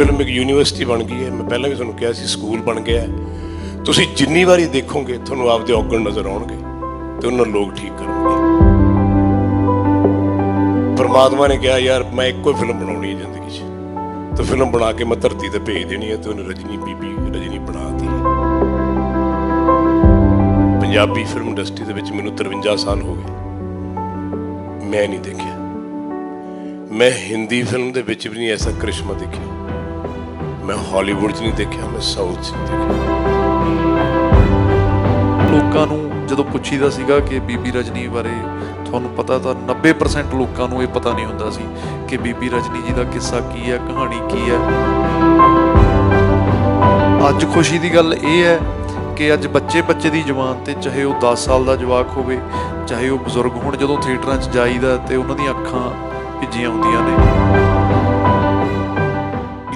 Film ਇੱਕ university ਬਣ ਗਈ ਹੈ। ਮੈਂ ਪਹਿਲਾਂ ਵੀ ਤੁਹਾਨੂੰ ਕਿਹਾ ਸੀ, ਸਕੂਲ ਬਣ ਗਿਆ ਤੁਸੀਂ ਜਿੰਨੀ ਵਾਰੀ ਦੇਖੋਗੇ, ਤੁਹਾਨੂੰ ਆਪਦੇ ਔਗਣ ਨਜ਼ਰ ਆਉਣਗੇ ਤੇ ਉਹਨਾਂ ਲੋਕ ਠੀਕ ਕਰਨਗੇ। ਪਰਮਾਤਮਾ ਨੇ ਕਿਹਾ, ਯਾਰ, ਮੈਂ ਇੱਕੋ ਫਿਲਮ ਬਣਾਉਣੀ ਹੈ ਜ਼ਿੰਦਗੀ 'ਚ। ਤੇ ਫਿਲਮ ਬਣਾ ਕੇ ਮੈਂ ਧਰਤੀ ਤੇ ਭੇਜ ਦੇਣੀ ਹੈ ਤੇ ਉਹਨੇ ਰਜਨੀ ਬੀਬੀ, ਰਜਨੀ ਬਣਾਤੀ ਪੰਜਾਬੀ ਫਿਲਮ ਇੰਡਸਟਰੀ ਦੇ ਵਿੱਚ ਮੈਨੂੰ 53 ਸਾਲ ਹੋ ਗਏ। ਮੈਂ ਨਹੀਂ ਦੇਖਿਆ। ਮੈਂ ਹਿੰਦੀ ਫਿਲਮ ਦੇ ਵਿੱਚ ਵੀ ਨਹੀਂ ਐਸਾ ਕ੍ਰਿਸ਼ਮਾ ਦੇਖਿਆ। ਮੈਂ ਹਾਲੀਵੁੱਡ 'ਚ ਨਹੀਂ ਦੇਖਿਆ, ਮੈਂ ਸਾਊਥ 'ਚ ਦੇਖਿਆ। ਲੋਕਾਂ ਨੂੰ ਜਦੋਂ ਪੁੱਛੀਦਾ ਸੀਗਾ ਕਿ ਬੀਬੀ ਰਜਨੀ ਬਾਰੇ ਤੁਹਾਨੂੰ ਪਤਾ ਤਾਂ 90% ਲੋਕਾਂ ਨੂੰ ਇਹ ਪਤਾ ਨਹੀਂ ਹੁੰਦਾ ਸੀ ਕਿ ਬੀਬੀ ਰਜਨੀ ਜੀ ਦਾ ਕਿੱਸਾ ਕੀ ਹੈ, ਕਹਾਣੀ ਕੀ ਹੈ। ਅੱਜ ਖੁਸ਼ੀ ਦੀ ਗੱਲ ਇਹ ਹੈ ਕਿ ਅੱਜ ਬੱਚੇ ਬੱਚੇ ਦੀ ਜਵਾਨ ਤੇ ਚਾਹੇ ਉਹ 10 ਸਾਲ ਦਾ ਜਵਾਕ ਹੋਵੇ, ਚਾਹੇ ਉਹ ਬਜ਼ੁਰਗ ਹੋਣ, ਜਦੋਂ ਥੀਏਟਰਾਂ 'ਚ ਜਾਈਦਾ ਤੇ ਉਹਨਾਂ ਦੀਆਂ ਅੱਖਾਂ ਭਿੱਜੀਆਂ ਹੁੰਦੀਆਂ ਨੇ।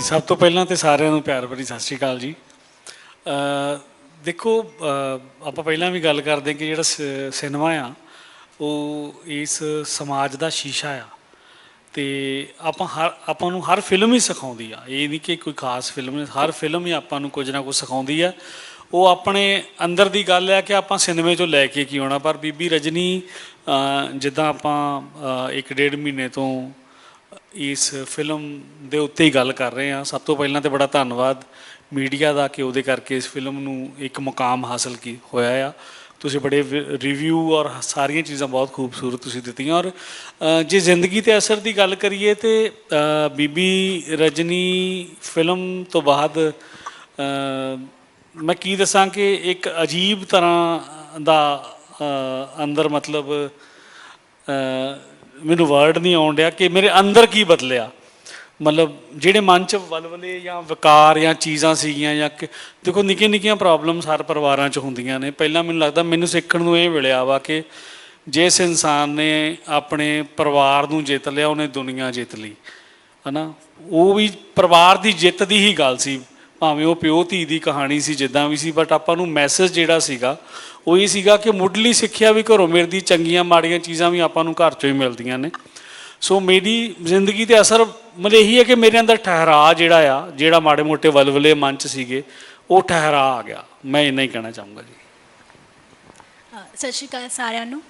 ਸਭ ਤੋਂ ਪਹਿਲਾਂ ਤੇ ਸਾਰਿਆਂ ਨੂੰ ਪਿਆਰ ਭਰੀ ਸਤਿ ਸ਼੍ਰੀ ਅਕਾਲ ਜੀ। ਦੇਖੋ ਆਪਾਂ ਪਹਿਲਾਂ ਵੀ ਗੱਲ ਕਰਦੇ ਕਿ ਜਿਹੜਾ ਸ- ਸਿਨੇਮਾ ਆ ਉਹ ਇਸ ਸਮਾਜ ਦਾ ਸ਼ੀਸ਼ਾ ਆ। ਤੇ ਆਪਾਂ ਹਰ ਆਪਾਂ ਨੂੰ ਹਰ ਫਿਲਮ ਹੀ ਸਿਖਾਉਂਦੀ ਆ। ਇਹ ਨਹੀਂ ਕਿ ਕੋਈ ਖਾਸ ਫਿਲਮ ਹਰ ਫਿਲਮ ਹੀ ਆਪਾਂ ਨੂੰ ਕੁਝ ਨਾ ਕੁਝ ਸਿਖਾਉਂਦੀ ਆ। ਉਹ ਆਪਣੇ ਅੰਦਰ ਦੀ ਗੱਲ ਹੈ ਕਿ ਆਪਾਂ ਸਿਨੇਮੇ ਚੋਂ ਲੈ ਕੇ ਕੀ ਆਉਣਾ। ਪਰ ਬੀਬੀ ਰਜਨੀ ਜਿੱਦਾਂ ਆਪਾਂ ਅ, ਇੱਕ ਡੇਢ ਮਹੀਨੇ ਤੋਂ ਇਸ ਫਿਲਮ ਦੇ ਉੱਤੇ ਹੀ ਗੱਲ ਕਰ ਰਹੇ ਹਾਂ। ਸਭ ਤੋਂ ਪਹਿਲਾਂ ਤੇ ਬੜਾ ਧੰਨਵਾਦ ਮੀਡੀਆ ਦਾ ਕਿ ਉਹਦੇ ਕਰਕੇ ਇਸ ਫਿਲਮ ਨੂੰ ਇੱਕ ਮੁਕਾਮ ਹਾਸਲ ਕੀ ਹੋਇਆ ਆ। ਤੁਸੀਂ ਬੜੇ ਰਿਵਿਊ ਔਰ ਸਾਰੀਆਂ ਚੀਜ਼ਾਂ ਬਹੁਤ ਖੂਬਸੂਰਤ ਤੁਸੀਂ ਦਿੱਤੀਆਂ ਔਰ ਜੇ ਜ਼ਿੰਦਗੀ ਤੇ ਅਸਰ ਦੀ ਗੱਲ ਕਰੀਏ ਤੇ ਬੀਬੀ ਰਜਨੀ ਫਿਲਮ ਤੋਂ ਬਾਅਦ ਮੈਂ ਕੀ ਦੱਸਾਂ ਕਿ ਇੱਕ ਅਜੀਬ ਤਰ੍ਹਾਂ ਦਾ ਅੰਦਰ ਮਤਲਬ ਮੈਨੂੰ ਵਰਡ ਨਹੀਂ ਆਉਣ ਡਿਆ ਕਿ ਮੇਰੇ ਅੰਦਰ ਕੀ ਬਦਲਿਆ। ਮਤਲਬ ਜਿਹੜੇ ਮਨ ਚ ਵਲਵਲੇ ਜਾਂ ਵਿਕਾਰ ਜਾਂ ਚੀਜ਼ਾਂ ਸੀਗੀਆਂ ਜਾਂ ਕਿ- ਦੇਖੋ ਨਿੱਕੀਆਂ ਨਿੱਕੀਆਂ ਪ੍ਰੋਬਲਮਸ ਹਰ ਪਰਿਵਾਰਾਂ ਚ ਹੁੰਦੀਆਂ ਨੇ। ਪਹਿਲਾਂ ਮੈਨੂੰ ਲੱਗਦਾ ਮੈਨੂੰ ਸਿੱਖਣ ਨੂੰ ਇਹ ਮਿਲਿਆ ਵਾ ਕਿ ਜਿਸ ਇਨਸਾਨ ਨੇ ਆਪਣੇ ਪਰਿਵਾਰ ਨੂੰ ਜਿੱਤ ਲਿਆ, ਉਹਨੇ ਦੁਨੀਆ ਜਿੱਤ ਲਈ। ਹਨਾ? ਉਹ ਵੀ ਪਰਿਵਾਰ ਦੀ ਜਿੱਤ ਦੀ ਹੀ ਗੱਲ ਸੀ। ਭਾਵੇਂ ਉਹ ਪਿਓ ਧੀ ਦੀ ਕਹਾਣੀ ਸੀ, ਜਿੱਦਾਂ ਵੀ ਸੀ ਬਟ ਆਪਾਂ ਨੂੰ ਮੈਸੇਜ ਜਿਹੜਾ ਸੀਗਾ ਉਹੀ ਸੀਗਾ ਕਿ ਮੁੱਢਲੀ ਸਿੱਖਿਆ ਵੀ ਘਰੋਂ ਮਿਲਦੀ, ਚੰਗੀਆਂ ਮਾੜੀਆਂ ਚੀਜ਼ਾਂ ਵੀ ਆਪਾਂ ਨੂੰ ਘਰ ਚੋਂ ਹੀ ਮਿਲਦੀਆਂ ਨੇ। ਸੋ ਮੇਰੀ ਜ਼ਿੰਦਗੀ ਤੇ ਅਸਰ ਮਤਲਬ ਇਹੀ ਹੈ ਕਿ ਮੇਰੇ ਅੰਦਰ ਠਹਿਰਾ ਜਿਹੜਾ ਆ, ਜਿਹੜਾ ਮਾੜੇ ਮੋਟੇ ਵਲਵਲੇ ਮਨ ਚ ਸੀਗੇ, ਉਹ ਠਹਿਰਾ ਆ ਗਿਆ। ਮੈਂ ਇੰਨਾ ਹੀ ਕਹਿਣਾ ਚਾਹੂੰਗਾ ਜੀ। ਸਤਿ ਸ਼੍ਰੀ ਅਕਾਲ ਸਾਰਿਆਂ ਨੂੰ।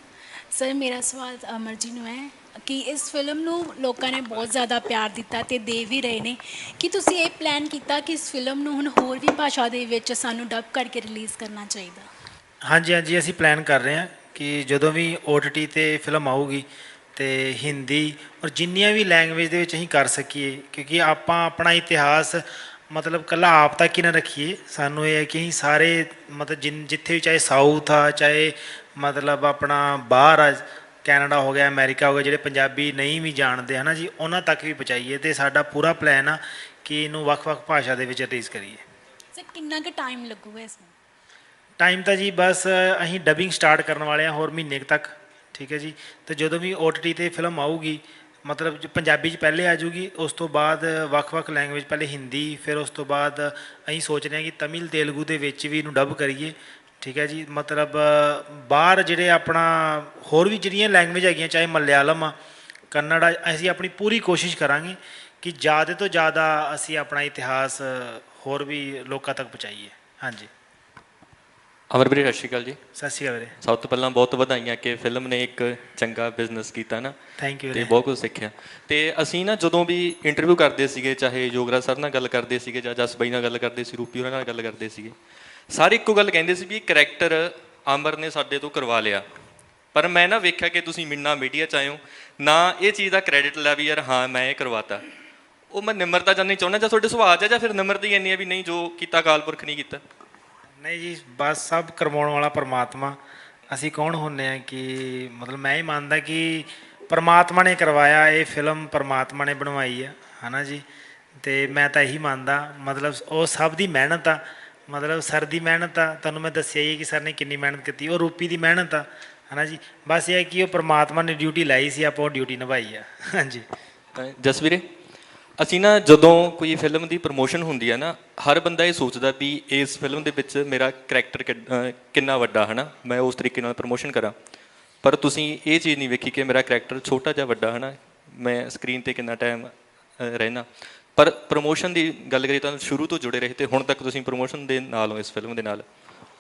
ਸਰ, ਮੇਰਾ ਸਵਾਲ ਅਮਰ ਜੀ ਨੂੰ ਹੈ ਕਿ ਇਸ ਫਿਲਮ ਨੂੰ ਲੋਕਾਂ ਨੇ ਬਹੁਤ ਜ਼ਿਆਦਾ ਪਿਆਰ ਦਿੱਤਾ ਤੇ ਦੇ ਵੀ ਰਹੇ ਨੇ। ਕਿ ਤੁਸੀਂ ਇਹ ਪਲਾਨ ਕੀਤਾ ਕਿ ਇਸ ਫਿਲਮ ਨੂੰ ਹੁਣ ਹੋਰ ਵੀ ਭਾਸ਼ਾ ਦੇ ਵਿੱਚ ਸਾਨੂੰ ਡਬ ਕਰਕੇ ਰਿਲੀਜ਼ ਕਰਨਾ ਚਾਹੀਦਾ? ਹਾਂਜੀ ਹਾਂਜੀ, ਅਸੀਂ ਪਲਾਨ ਕਰ ਰਹੇ ਹਾਂ ਕਿ ਜਦੋਂ ਵੀ OTT ਤੇ ਫਿਲਮ ਆਊਗੀ ਤੇ ਹਿੰਦੀ ਔਰ ਜਿੰਨੀਆਂ ਵੀ ਲੈਂਗੁਏਜ ਦੇ ਵਿੱਚ ਅਸੀਂ ਕਰ ਸਕੀਏ, ਕਿਉਂਕਿ ਆਪਾਂ ਆਪਣਾ ਇਤਿਹਾਸ ਮਤਲਬ ਕੱਲਾ ਆਪ ਤੱਕ ਹੀ ਨਾ ਰੱਖੀਏ। ਸਾਨੂੰ ਇਹ ਹੈ ਕਿ ਅਸੀਂ ਸਾਰੇ ਮਤਲਬ ਜਿਨ, ਜਿੱਥੇ ਵੀ ਚਾਹੇ ਸਾਊਥ ਆ, ਚਾਹੇ ਮਤਲਬ ਆਪਣਾ ਬਾਹਰ ਆ ਕੈਨੇਡਾ ਹੋ ਗਿਆ ਅਮਰੀਕਾ ਹੋ ਗਿਆ, ਜਿਹੜੇ ਪੰਜਾਬੀ ਨਹੀਂ ਵੀ ਜਾਣਦੇ, ਹਨਾ ਜੀ, ਉਹਨਾਂ ਤੱਕ ਵੀ ਪਹੁੰਚਾਈਏ ਤੇ ਸਾਡਾ ਪੂਰਾ ਪਲਾਨ ਆ ਕਿ ਇਹਨੂੰ ਵੱਖ-ਵੱਖ ਭਾਸ਼ਾ ਦੇ ਵਿੱਚ ਰਿਲੀਜ਼ ਕਰੀਏ। ਸਰ ਕਿੰਨਾ ਕੁ ਟਾਈਮ ਲੱਗੂਗਾ ਇਸ ਨੂੰ? ਟਾਈਮ ਤਾਂ ਜੀ ਬਸ ਅਸੀਂ ਡਬਿੰਗ ਸਟਾਰਟ ਕਰਨ ਵਾਲੇ ਹਾਂ ਹੋਰ ਮਹੀਨੇ ਤੱਕ, ਠੀਕ ਹੈ ਜੀ। ਤੇ ਜਦੋਂ ਵੀ OTT ਤੇ ਫਿਲਮ ਆਊਗੀ, ਮਤਲਬ ਪੰਜਾਬੀ 'ਚ ਪਹਿਲੇ ਆ ਜੂਗੀ ਉਸ ਤੋਂ ਬਾਅਦ ਵੱਖ-ਵੱਖ ਲੈਂਗੁਏਜ ਪਹਿਲੇ ਹਿੰਦੀ, ਫਿਰ ਉਸ ਤੋਂ ਬਾਅਦ ਅਸੀਂ ਸੋਚ ਰਹੇ ਹਾਂ ਕਿ ਤਮਿਲ ਤੇਲਗੂ ਦੇ ਵਿੱਚ ਵੀ ਇਹਨੂੰ ਡਬ ਕਰੀਏ, ਠੀਕ ਹੈ ਜੀ। ਮਤਲਬ ਬਾਹਰ ਜਿਹੜੇ ਆਪਣਾ ਹੋਰ ਵੀ ਜਿਹੜੀਆਂ ਲੈਂਗੁਏਜ ਹੈਗੀਆਂ, ਚਾਹੇ ਮਲਿਆਲਮ ਆ, ਕੰਨੜ ਆ, ਅਸੀਂ ਆਪਣੀ ਪੂਰੀ ਕੋਸ਼ਿਸ਼ ਕਰਾਂਗੇ ਕਿ ਜ਼ਿਆਦਾ ਤੋਂ ਜ਼ਿਆਦਾ ਅਸੀਂ ਆਪਣਾ ਇਤਿਹਾਸ ਹੋਰ ਵੀ ਲੋਕਾਂ ਤੱਕ ਪਹੁੰਚਾਈਏ। ਹਾਂਜੀ। ਅਮਰ ਵੀਰੇ ਸਤਿ ਸ਼੍ਰੀ ਅਕਾਲ ਜੀ। ਸਤਿ ਸ਼੍ਰੀ ਅਕਾਲ ਵੀਰੇ। ਸਭ ਤੋਂ ਪਹਿਲਾਂ ਬਹੁਤ ਵਧਾਈਆਂ ਕਿ ਫਿਲਮ ਨੇ ਇੱਕ ਚੰਗਾ ਬਿਜ਼ਨਸ ਕੀਤਾ ਨਾ। ਥੈਂਕ ਯੂ ਤੇ ਬਹੁਤ ਕੁਝ ਸਿੱਖਿਆ। ਤੇ ਅਸੀਂ ਨਾ ਜਦੋਂ ਵੀ ਇੰਟਰਵਿਊ ਕਰਦੇ ਸੀਗੇ ਚਾਹੇ ਯੋਗਰਾਜ ਸਰ ਨਾਲ ਗੱਲ ਕਰਦੇ ਸੀਗੇ ਜਾਂ ਜਸ ਬਾਈ ਨਾਲ ਗੱਲ ਕਰਦੇ ਸੀ ਰੂਪੀ ਉਹਨਾਂ ਨਾਲ ਗੱਲ ਕਰਦੇ ਸੀਗੇ ਸਾਰੇ ਇੱਕੋ ਗੱਲ ਕਹਿੰਦੇ ਸੀ ਵੀ ਇਹ ਕਰੈਕਟਰ ਅਮਰ ਨੇ ਸਾਡੇ ਤੋਂ ਕਰਵਾ ਲਿਆ। ਪਰ ਮੈਂ ਨਾ ਵੇਖਿਆ ਕਿ ਤੁਸੀਂ ਮਿੰਨਾ ਮੀਡੀਆ ਚ ਆਏ ਹੋ ਨਾ ਇਹ ਚੀਜ਼ ਦਾ ਕ੍ਰੈਡਿਟ ਲੈ ਵੀ ਯਾਰ ਹਾਂ ਮੈਂ ਇਹ ਕਰਵਾਤਾ। ਉਹ ਮੈਂ ਨਿਮਰਤਾ ਜਾਨਣੀ ਚਾਹੁੰਦਾ ਜਾਂ ਤੁਹਾਡੇ ਸੁਭਾਅ 'ਚ ਜਾਂ ਫਿਰ ਨਿਮਰਤਾ ਹੀ ਇੰਨੀ ਹੈ ਵੀ ਨਹੀਂ ਜੋ ਕੀਤਾ ਕਾਲਪੁਰਖ ਨਹੀਂ ਕੀਤਾ। ਨਹੀਂ ਜੀ, ਬਸ ਸਭ ਕਰਵਾਉਣ ਵਾਲਾ ਪਰਮਾਤਮਾ। ਅਸੀਂ ਕੌਣ ਹੁੰਨੇ ਆ ਕਿ ਮਤਲਬ ਮੈਂ ਹੀ ਮੰਨਦਾ ਕਿ ਪਰਮਾਤਮਾ ਨੇ ਕਰਵਾਇਆ, ਇਹ ਫਿਲਮ ਪਰਮਾਤਮਾ ਨੇ ਬਣਵਾਈ ਆ, ਹਨਾ ਜੀ? ਤੇ ਮੈਂ ਤਾਂ ਇਹੀ ਮੰਨਦਾ, ਮਤਲਬ ਉਹ ਸਭ ਦੀ ਮਿਹਨਤ ਆ, ਮਤਲਬ ਸਰ ਦੀ ਮਿਹਨਤ ਆ, ਤੁਹਾਨੂੰ ਮੈਂ ਦੱਸਿਆ ਹੀ ਕਿ ਸਰ ਨੇ ਕਿੰਨੀ ਮਿਹਨਤ ਕੀਤੀ, ਉਹ ਰੂਪੀ ਦੀ ਮਿਹਨਤ ਆ, ਹਨਾ ਜੀ? ਬਸ ਇਹ ਹੈ ਕਿ ਉਹ ਪਰਮਾਤਮਾ ਨੇ ਡਿਊਟੀ ਲਾਈ ਸੀ ਆਪਾਂ ਉਹ ਡਿਊਟੀ ਨਿਭਾਈ ਆ, ਹਾਂਜੀ। ਜਸਵੀਰੇ? ਅਸੀਂ ਨਾ ਜਦੋਂ ਕੋਈ ਫਿਲਮ ਦੀ ਪ੍ਰੋਮੋਸ਼ਨ ਹੁੰਦੀ ਹੈ ਨਾ, ਹਰ ਬੰਦਾ ਇਹ ਸੋਚਦਾ ਵੀ ਇਸ ਫਿਲਮ ਦੇ ਵਿੱਚ ਮੇਰਾ ਕਰੈਕਟਰ ਕਿੰਨਾ ਵੱਡਾ ਹੈ ਨਾ ਮੈਂ ਉਸ ਤਰੀਕੇ ਨਾਲ ਪ੍ਰੋਮੋਸ਼ਨ ਕਰਾਂ। ਪਰ ਤੁਸੀਂ ਇਹ ਚੀਜ਼ ਨਹੀਂ ਵੇਖੀ ਕਿ ਮੇਰਾ ਕਰੈਕਟਰ ਛੋਟਾ ਜਿਹਾ ਵੱਡਾ ਹੈ ਨਾ ਮੈਂ ਸਕਰੀਨ ਤੇ ਕਿੰਨਾ ਟਾਈਮ ਰਹਿਣਾ ਪਰ ਪ੍ਰੋਮੋਸ਼ਨ ਦੀ ਗੱਲ ਕਰੀਏ ਤਾਂ ਸ਼ੁਰੂ ਤੋਂ ਜੁੜੇ ਰਹੇ ਤੇ ਹੁਣ ਤੱਕ ਤੁਸੀਂ ਪ੍ਰੋਮੋਸ਼ਨ ਦੇ ਨਾਲ ਹੋ ਇਸ ਫਿਲਮ ਦੇ ਨਾਲ।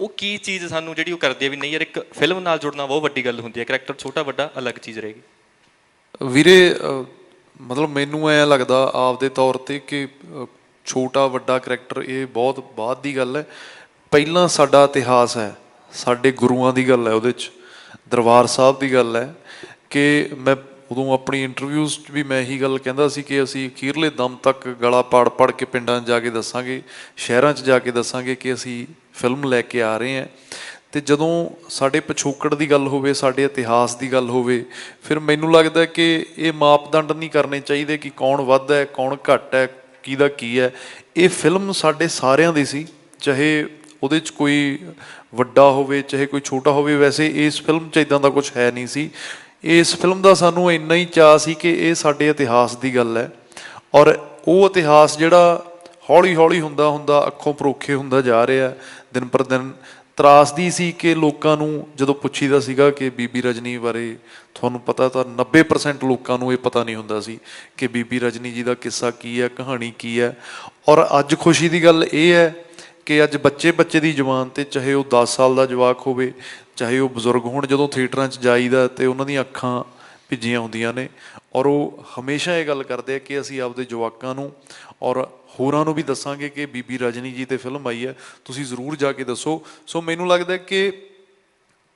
ਉਹ ਕੀ ਚੀਜ਼ ਸਾਨੂੰ ਜਿਹੜੀ ਉਹ ਕਰਦੀ ਹੈ ਵੀ ਨਹੀਂ ਯਾਰ, ਇੱਕ ਫਿਲਮ ਨਾਲ ਜੁੜਨਾ ਬਹੁਤ ਵੱਡੀ ਗੱਲ ਹੁੰਦੀ ਹੈ ਕਰੈਕਟਰ ਛੋਟਾ ਵੱਡਾ, ਅਲੱਗ ਚੀਜ਼ ਰਹੇਗੀ। ਵੀਰੇ ਮਤਲਬ ਮੈਨੂੰ ਐ ਲੱਗਦਾ ਆਪਦੇ ਤੌਰ ਤੇ ਕਿ ਛੋਟਾ ਵੱਡਾ ਕਰੈਕਟਰ ਇਹ ਬਹੁਤ ਬਾਅਦ ਦੀ ਗੱਲ ਹੈ। ਪਹਿਲਾਂ ਸਾਡਾ ਇਤਿਹਾਸ ਹੈ, ਸਾਡੇ ਗੁਰੂਆਂ ਦੀ ਗੱਲ ਹੈ ਉਹਦੇ 'ਚ, ਦਰਬਾਰ ਸਾਹਿਬ ਦੀ ਗੱਲ ਹੈ ਕਿ ਮੈਂ ਉਦੋਂ ਆਪਣੀ ਇੰਟਰਵਿਊਜ਼ 'ਚ ਵੀ ਮੈਂ ਇਹੀ ਗੱਲ ਕਹਿੰਦਾ ਸੀ ਕਿ ਅਸੀਂ ਅਖੀਰਲੇ ਦਮ ਤੱਕ ਗਲਾ ਪਾੜ ਪਾੜ ਕੇ ਪਿੰਡਾਂ 'ਚ ਜਾ ਕੇ ਦੱਸਾਂਗੇ, ਸ਼ਹਿਰਾਂ 'ਚ ਜਾ ਕੇ ਦੱਸਾਂਗੇ ਕਿ ਅਸੀਂ ਫਿਲਮ ਲੈ ਕੇ ਆ ਰਹੇ ਹਾਂ। ਤੇ ਜਦੋਂ ਸਾਡੇ ਪਿਛੋਕੜ ਦੀ ਗੱਲ ਹੋਵੇ, ਸਾਡੇ ਇਤਿਹਾਸ ਦੀ ਗੱਲ ਹੋਵੇ, ਫਿਰ ਮੈਨੂੰ ਲੱਗਦਾ ਕਿ ਇਹ ਮਾਪਦੰਡ ਨਹੀਂ ਕਰਨੇ ਚਾਹੀਦੇ ਕਿ ਕੌਣ ਵੱਧ ਹੈ, ਕੌਣ ਘੱਟ ਹੈ, ਕਿਹਦਾ ਕੀ ਹੈ। ਇਹ ਫਿਲਮ ਸਾਡੇ ਸਾਰਿਆਂ ਦੀ ਸੀ, ਚਾਹੇ ਉਹਦੇ 'ਚ ਕੋਈ ਵੱਡਾ ਹੋਵੇ, ਚਾਹੇ ਕੋਈ ਛੋਟਾ ਹੋਵੇ, ਵੈਸੇ ਇਸ ਫਿਲਮ 'ਚ ਇਦਾਂ ਦਾ ਕੁਝ ਹੈ ਨਹੀਂ ਸੀ। ਇਸ ਫਿਲਮ ਦਾ ਸਾਨੂੰ ਇੰਨਾ ਹੀ ਚਾਅ ਸੀ ਕਿ ਇਹ ਸਾਡੇ ਇਤਿਹਾਸ ਦੀ ਗੱਲ ਹੈ। ਔਰ ਉਹ ਇਤਿਹਾਸ ਜਿਹੜਾ ਹੌਲੀ ਹੌਲੀ ਹੁੰਦਾ ਹੁੰਦਾ ਅੱਖੋਂ ਪਰੋਖੇ ਹੁੰਦਾ ਜਾ ਰਿਹਾ ਦਿਨ ਪਰ ਦਿਨ ਤਰਾਸਦੀ ਸੀ ਕਿ ਲੋਕਾਂ ਨੂੰ ਜਦੋਂ ਪੁੱਛੀਦਾ ਸੀਗਾ ਕਿ ਬੀਬੀ ਰਜਨੀ ਬਾਰੇ ਤੁਹਾਨੂੰ ਪਤਾ ਤਾਂ 90% ਲੋਕਾਂ ਨੂੰ ਇਹ ਪਤਾ ਨਹੀਂ ਹੁੰਦਾ ਸੀ ਕਿ ਬੀਬੀ ਰਜਨੀ ਜੀ ਦਾ ਕਿੱਸਾ ਕੀ ਹੈ, ਕਹਾਣੀ ਕੀ ਹੈ। ਔਰ ਅੱਜ ਖੁਸ਼ੀ ਦੀ ਗੱਲ ਇਹ ਹੈ ਕਿ ਅੱਜ ਬੱਚੇ ਬੱਚੇ ਦੀ ਜਵਾਨ ਤੇ ਚਾਹੇ ਉਹ 10 ਸਾਲ ਦਾ ਜਵਾਕ ਹੋਵੇ, ਚਾਹੇ ਉਹ ਬਜ਼ੁਰਗ ਹੋਣ, ਜਦੋਂ ਥੀਏਟਰਾਂ 'ਚ ਜਾਈਦਾ ਤੇ ਉਹਨਾਂ ਦੀਆਂ ਅੱਖਾਂ ਭਿੱਜੀਆਂ ਹੁੰਦੀਆਂ ਨੇ। ਔਰ ਉਹ ਹਮੇਸ਼ਾ ਇਹ ਗੱਲ ਕਰਦੇ ਆ ਕਿ ਅਸੀਂ ਆਪਦੇ ਜਵਾਕਾਂ ਨੂੰ ਔਰ ਹੋਰਾਂ ਨੂੰ ਵੀ ਦੱਸਾਂਗੇ ਕਿ ਬੀਬੀ ਰਜਨੀ ਜੀ ਤੇ ਫਿਲਮ ਆਈ ਹੈ, ਤੁਸੀਂ ਜ਼ਰੂਰ ਜਾ ਕੇ ਦੱਸੋ। ਸੋ ਮੈਨੂੰ ਲੱਗਦਾ ਕਿ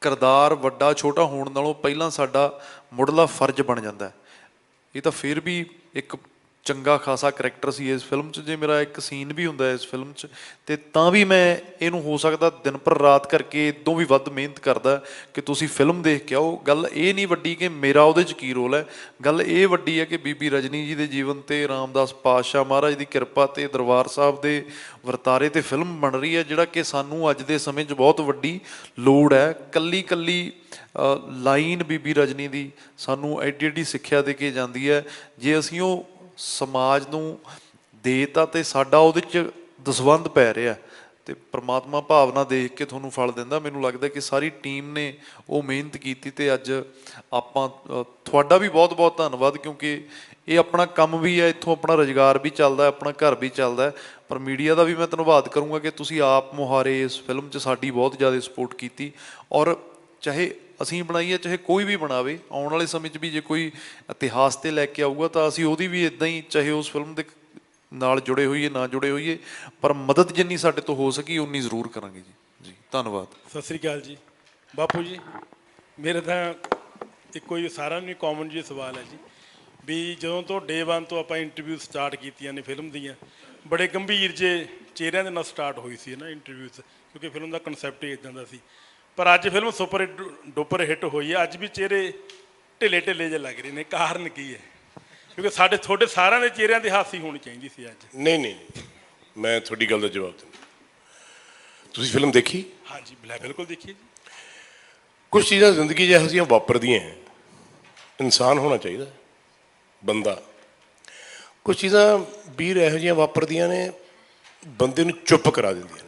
ਕਿਰਦਾਰ ਵੱਡਾ, ਛੋਟਾ ਹੋਣ ਨਾਲੋਂ ਪਹਿਲਾਂ ਸਾਡਾ ਮੁੱਢਲਾ ਫਰਜ਼ ਬਣ ਜਾਂਦਾ ਇਹ ਤਾਂ ਫਿਰ ਵੀ ਇੱਕ ਚੰਗਾ ਖਾਸਾ ਕਰੈਕਟਰ ਸੀ ਇਸ ਫਿਲਮ 'ਚ, ਜੇ ਮੇਰਾ ਇੱਕ ਸੀਨ ਵੀ ਹੁੰਦਾ ਇਸ ਫਿਲਮ 'ਚ, ਤੇ ਤਾਂ ਵੀ ਮੈਂ ਇਹਨੂੰ ਹੋ ਸਕਦਾ ਦਿਨ ਪਰ ਰਾਤ ਕਰਕੇ ਇਦੋਂ ਵੀ ਵੱਧ ਮਿਹਨਤ ਕਰਦਾ ਕਿ ਤੁਸੀਂ ਫਿਲਮ ਦੇਖ ਕੇ ਆਓ। ਗੱਲ ਇਹ ਨਹੀਂ ਵੱਡੀ ਕਿ ਮੇਰਾ ਉਹਦੇ 'ਚ ਕੀ ਰੋਲ ਹੈ। ਗੱਲ ਇਹ ਵੱਡੀ ਹੈ ਕਿ ਬੀਬੀ ਰਜਨੀ ਜੀ ਦੇ ਜੀਵਨ ਤੇ, ਰਾਮਦਾਸ ਪਾਤਸ਼ਾਹ ਮਹਾਰਾਜ ਦੀ ਕਿਰਪਾ ਤੇ, ਦਰਬਾਰ ਸਾਹਿਬ ਦੇ ਵਰਤਾਰੇ ਤੇ ਫਿਲਮ ਬਣ ਰਹੀ ਹੈ, ਜਿਹੜਾ ਕਿ ਸਾਨੂੰ ਅੱਜ ਦੇ ਸਮੇਂ 'ਚ ਬਹੁਤ ਵੱਡੀ ਲੋੜ ਹੈ। ਕੱਲੀ ਕੱਲੀ ਲਾਈਨ ਬੀਬੀ ਰਜਨੀ ਦੀ ਸਾਨੂੰ ਐਡੀ ਐਡੀ ਸਿੱਖਿਆ ਦੇ ਕੇ ਜਾਂਦੀ ਹੈ। ਜੇ ਅਸੀਂ ਉਹ ਸਮਾਜ ਨੂੰ ਦੇਤਾ ਤੇ ਸਾਡਾ ਉਹਦੇ 'ਚ ਦਸਵੰਧ ਪੈ ਰਿਹਾ ਤੇ ਪ੍ਰਮਾਤਮਾ ਭਾਵਨਾ ਦੇਖ ਕੇ ਤੁਹਾਨੂੰ ਫਲ ਦਿੰਦਾ। ਮੈਨੂੰ ਲੱਗਦਾ ਕਿ ਸਾਰੀ ਟੀਮ ਨੇ ਉਹ ਮਿਹਨਤ ਕੀਤੀ ਤੇ ਅੱਜ ਆਪਾਂ ਤੁਹਾਡਾ ਵੀ ਬਹੁਤ-ਬਹੁਤ ਧੰਨਵਾਦ ਕਿਉਂਕਿ ਇਹ ਆਪਣਾ ਕੰਮ ਵੀ ਹੈ, ਇੱਥੋਂ ਆਪਣਾ ਰੋਜ਼ਗਾਰ ਵੀ ਚੱਲਦਾ ਆਪਣਾ ਘਰ ਵੀ ਚੱਲਦਾ ਪਰ ਮੀਡੀਆ ਦਾ ਵੀ ਮੈਂ ਧੰਨਵਾਦ ਕਰੂੰਗਾ ਕਿ ਤੁਸੀਂ ਆਪ ਮੁਹਾਰੇ ਇਸ ਫਿਲਮ 'ਚ ਸਾਡੀ ਬਹੁਤ ਜ਼ਿਆਦਾ ਸਪੋਰਟ ਕੀਤੀ। ਔਰ ਚਾਹੇ ਅਸੀਂ ਬਣਾਈਏ, ਚਾਹੇ ਕੋਈ ਵੀ ਬਣਾਵੇ, ਆਉਣ ਵਾਲੇ ਸਮੇਂ 'ਚ ਵੀ ਜੇ ਕੋਈ ਇਤਿਹਾਸ ਤੇ ਲੈ ਕੇ ਆਊਗਾ ਤਾਂ ਅਸੀਂ ਉਹਦੀ ਵੀ ਇਦਾਂ ਹੀ ਚਾਹੇ ਉਸ ਫਿਲਮ ਦੇ ਨਾਲ ਜੁੜੇ ਹੋਈਏ, ਨਾ ਜੁੜੇ ਹੋਈਏ, ਪਰ ਮਦਦ ਜਿੰਨੀ ਸਾਡੇ ਤੋਂ ਹੋ ਸਕੀ ਉਨੀ ਜ਼ਰੂਰ ਕਰਾਂਗੇ ਜੀ। ਜੀ, ਧੰਨਵਾਦ। ਸਤਿ ਸ੍ਰੀ ਅਕਾਲ ਜੀ। ਬਾਪੂ ਜੀ, ਮੇਰੇ ਤਾਂ ਇੱਕੋ ਹੀ ਸਾਰਿਆਂ ਨੂੰ ਕਾਮਨ ਜੀ ਸਵਾਲ ਹੈ ਜੀ, ਵੀ ਜਦੋਂ ਤੋਂ ਡੇ 1 ਤੋਂ ਆਪਾਂ ਇੰਟਰਵਿਊ ਸਟਾਰਟ ਕੀਤੀਆਂ ਨੇ ਫਿਲਮ ਦੀਆਂ, ਬੜੇ ਗੰਭੀਰ ਜੇ ਚਿਹਰਿਆਂ ਦੇ ਨਾਲ ਸਟਾਰਟ ਹੋਈ ਸੀ ਨਾ ਇੰਟਰਵਿਊਜ਼ ਕਿਉਂਕਿ ਫਿਲਮ ਦਾ ਕਨਸੈਪਟ ਹੀ ਇਦਾਂ ਦਾ ਸੀ। ਪਰ ਅੱਜ ਫਿਲਮ ਸੁਪਰ ਡੁਪਰ ਹਿੱਟ ਹੋਈ ਹੈ। ਅੱਜ ਵੀ ਚਿਹਰੇ ਢਿੱਲੇ ਢਿੱਲੇ ਜਿਹੇ ਲੱਗ ਰਹੇ ਨੇ ਕਾਰਨ ਕੀ ਹੈ? ਕਿਉਂਕਿ ਸਾਡੇ ਤੁਹਾਡੇ ਸਾਰਿਆਂ ਦੇ ਚਿਹਰਿਆਂ ਦੀ ਹਾਸੀ ਹੋਣੀ ਚਾਹੀਦੀ ਸੀ ਅੱਜ। ਨਹੀਂ ਨਹੀਂ ਮੈਂ ਤੁਹਾਡੀ ਗੱਲ ਦਾ ਜਵਾਬ ਦਿੰਦਾ। ਤੁਸੀਂ ਫਿਲਮ ਦੇਖੀ? ਹਾਂਜੀ ਬਿਲਾ- ਬਿਲਕੁਲ ਦੇਖੀਏ ਜੀ। ਕੁਝ ਚੀਜ਼ਾਂ ਜ਼ਿੰਦਗੀ ਇਹੋ ਜਿਹੀਆਂ ਵਾਪਰਦੀਆਂ ਹੈ। ਇਨਸਾਨ ਹੋਣਾ ਚਾਹੀਦਾ ਬੰਦਾ। ਕੁਝ ਚੀਜ਼ਾਂ ਵੀਰ ਇਹੋ ਜਿਹੀਆਂ ਵਾਪਰਦੀਆਂ ਨੇ ਬੰਦੇ ਨੂੰ ਚੁੱਪ ਕਰਾ ਦਿੰਦੀਆਂ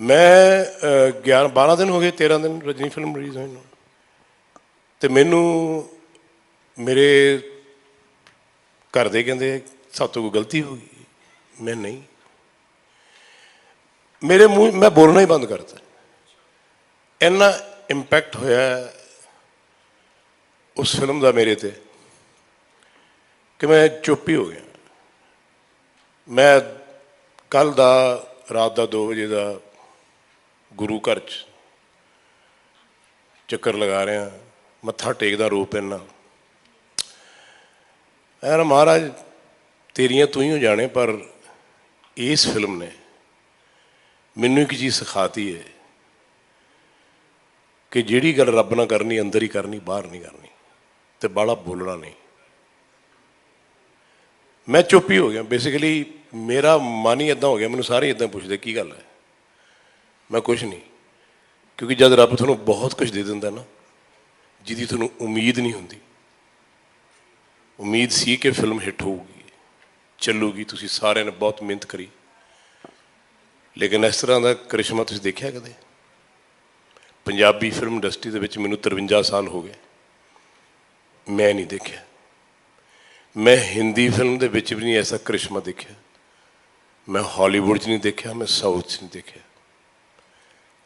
ਮੈਂ ਅਹ, 11 12 ਦਿਨ ਹੋ ਗਏ 13 ਦਿਨ ਰਜਨੀ ਫਿਲਮ ਰਿਲੀਜ਼ ਹੋਈ ਨੂੰ। ਤੇ ਮੈਨੂੰ ਮੇਰੇ ਘਰ ਦੇ ਕਹਿੰਦੇ ਸਾਤੋਂ ਕੋਈ ਗਲਤੀ ਹੋ ਗਈ? ਮੈਂ ਨਹੀਂ। ਮੇਰੇ ਮੂੰਹ ਮੈਂ ਬੋਲਣਾ ਹੀ ਬੰਦ ਕਰਤਾ। ਇੰਨਾ ਇੰਪੈਕਟ ਹੋਇਆ ਉਸ ਫਿਲਮ ਦਾ ਮੇਰੇ ਤੇ ਕਿ ਮੈਂ ਚੁੱਪ ਹੀ ਹੋ ਗਿਆ। ਮੈਂ ਕੱਲ ਦਾ ਰਾਤ ਦਾ 2 ਵਜੇ ਦਾ ਗੁਰੂ ਘਰ ਚ ਚੱਕਰ ਲਗਾ ਰਿਹਾ ਮੱਥਾ ਟੇਕਦਾ ਰੋ ਪੈਣਾ ਐਨ ਮਹਾਰਾਜ, ਤੇਰੀਆਂ ਤੂੰ ਹੀ ਹੋ ਜਾਣੇ, ਪਰ ਇਸ ਫਿਲਮ ਨੇ ਮੈਨੂੰ ਇੱਕ ਚੀਜ਼ ਸਿਖਾਤੀ ਹੈ ਕਿ ਜਿਹੜੀ ਗੱਲ ਰੱਬ ਨਾਲ ਕਰਨੀ, ਅੰਦਰ ਹੀ ਕਰਨੀ, ਬਾਹਰ ਨਹੀਂ ਕਰਨੀ, ਤੇ ਬਾਹਲਾ ਬੋਲਣਾ ਨਹੀਂ। ਮੈਂ ਚੁੱਪ ਹੀ ਹੋ ਗਿਆ। ਬੇਸਿਕਲੀ ਮੇਰਾ ਮਨ ਹੀ ਇਦਾਂ ਹੋ ਗਿਆ। ਮੈਨੂੰ ਸਾਰੇ ਇਦਾਂ ਪੁੱਛਦੇ, ਕੀ ਗੱਲ ਹੈ? ਮੈਂ ਕੁਝ ਨਹੀਂ। ਕਿਉਂਕਿ ਜਦ ਰੱਬ ਤੁਹਾਨੂੰ ਬਹੁਤ ਕੁਝ ਦੇ ਦਿੰਦਾ ਨਾ, ਜਿਹਦੀ ਤੁਹਾਨੂੰ ਉਮੀਦ ਨਹੀਂ ਹੁੰਦੀ, ਉਮੀਦ ਸੀ ਕਿ ਫਿਲਮ ਹਿੱਟ ਹੋਊਗੀ, ਚੱਲੂਗੀ, ਤੁਸੀਂ ਸਾਰਿਆਂ ਨੇ ਬਹੁਤ ਮਿਹਨਤ ਕਰੀ। ਲੇਕਿਨ ਇਸ ਤਰ੍ਹਾਂ ਦਾ ਕਰਿਸ਼ਮਾ ਤੁਸੀਂ ਦੇਖਿਆ ਕਦੇ? ਪੰਜਾਬੀ ਫਿਲਮ ਇੰਡਸਟਰੀ ਦੇ ਵਿੱਚ ਮੈਨੂੰ 53 ਸਾਲ ਹੋ ਗਏ। ਮੈਂ ਨਹੀਂ ਦੇਖਿਆ। ਮੈਂ ਹਿੰਦੀ ਫਿਲਮ ਦੇ ਵਿੱਚ ਵੀ ਨਹੀਂ ਐਸਾ ਕ੍ਰਿਸ਼ਮਾ ਦੇਖਿਆ। ਮੈਂ ਹਾਲੀਵੁੱਡ 'ਚ ਨਹੀਂ ਦੇਖਿਆ, ਮੈਂ ਸਾਊਥ 'ਚ ਨਹੀਂ ਦੇਖਿਆ।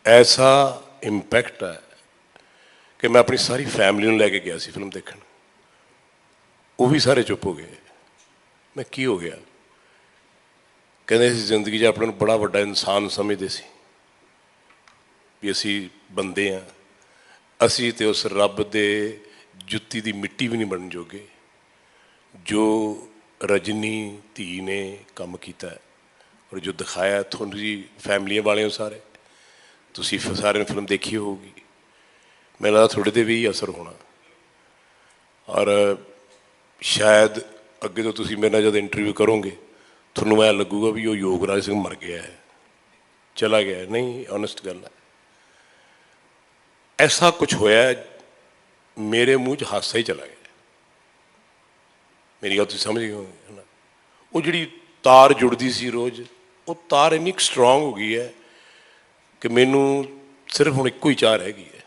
ਐਸਾ ਇੰਪੈਕਟ ਹੈ ਕਿ ਮੈਂ ਆਪਣੀ ਸਾਰੀ ਫੈਮਿਲੀ ਨੂੰ ਲੈ ਕੇ ਗਿਆ ਸੀ ਫਿਲਮ ਦੇਖਣ। ਉਹ ਵੀ ਸਾਰੇ ਚੁੱਪ ਹੋ ਗਏ। ਮੈਂ ਕੀ ਹੋ ਗਿਆ? ਕਹਿੰਦੇ ਸੀ ਜ਼ਿੰਦਗੀ 'ਚ ਆਪਣੇ ਨੂੰ ਬੜਾ ਵੱਡਾ ਇਨਸਾਨ ਸਮਝਦੇ ਸੀ ਵੀ ਅਸੀਂ ਬੰਦੇ ਆ। ਅਸੀਂ ਤੇ ਉਸ ਰੱਬ ਦੇ ਜੁੱਤੀ ਦੀ ਮਿੱਟੀ ਵੀ ਨਹੀਂ ਬਣਨ ਜੋਗੇ। ਜੋ ਰਜਨੀ ਧੀ ਨੇ ਕੰਮ ਕੀਤਾ ਔਰ ਜੋ ਦਿਖਾਇਆ ਤੁਹਾਨੂੰ ਜੀ ਫੈਮਲੀਆਂ ਵਾਲੇ ਹੋ ਸਾਰੇ। ਤੁਸੀਂ ਸਾਰਿਆਂ ਨੇ ਫਿਲਮ ਦੇਖੀ ਹੋਊਗੀ। ਮੈਨੂੰ ਲੱਗਦਾ ਤੁਹਾਡੇ ਤੇ ਵੀ ਅਸਰ ਹੋਣਾ। ਔਰ ਸ਼ਾਇਦ ਅੱਗੇ ਤੋਂ ਤੁਸੀਂ ਮੇਰੇ ਨਾਲ ਜਦ ਇੰਟਰਵਿਊ ਕਰੋਗੇ, ਤੁਹਾਨੂੰ ਐ ਲੱਗੂਗਾ ਵੀ ਉਹ ਯੋਗਰਾਜ ਸਿੰਘ ਮਰ ਗਿਆ ਹੈ। ਚਲਾ ਗਿਆ ਨਹੀਂ ਓਨੈਸਟ ਗੱਲ ਹੈ। ਐਸਾ ਕੁਝ ਹੋਇਆ ਮੇਰੇ ਮੂੰਹ 'ਚ ਹਾਸਾ ਹੀ ਚਲਾ ਗਿਆ ਮੇਰੀ ਗੱਲ ਤੁਸੀਂ ਸਮਝ ਗਏ ਹੋਗੇ ਨਾ ਉਹ ਜਿਹੜੀ ਤਾਰ ਜੁੜਦੀ ਸੀ ਰੋਜ਼, ਉਹ ਤਾਰ ਇੰਨੀ ਸਟਰੋਂਗ ਹੋ ਗਈ ਹੈ ਕਿ ਮੈਨੂੰ ਸਿਰਫ ਹੁਣ ਇੱਕੋ ਹੀ ਚਾਹ ਰਹਿ ਗਈ ਹੈ।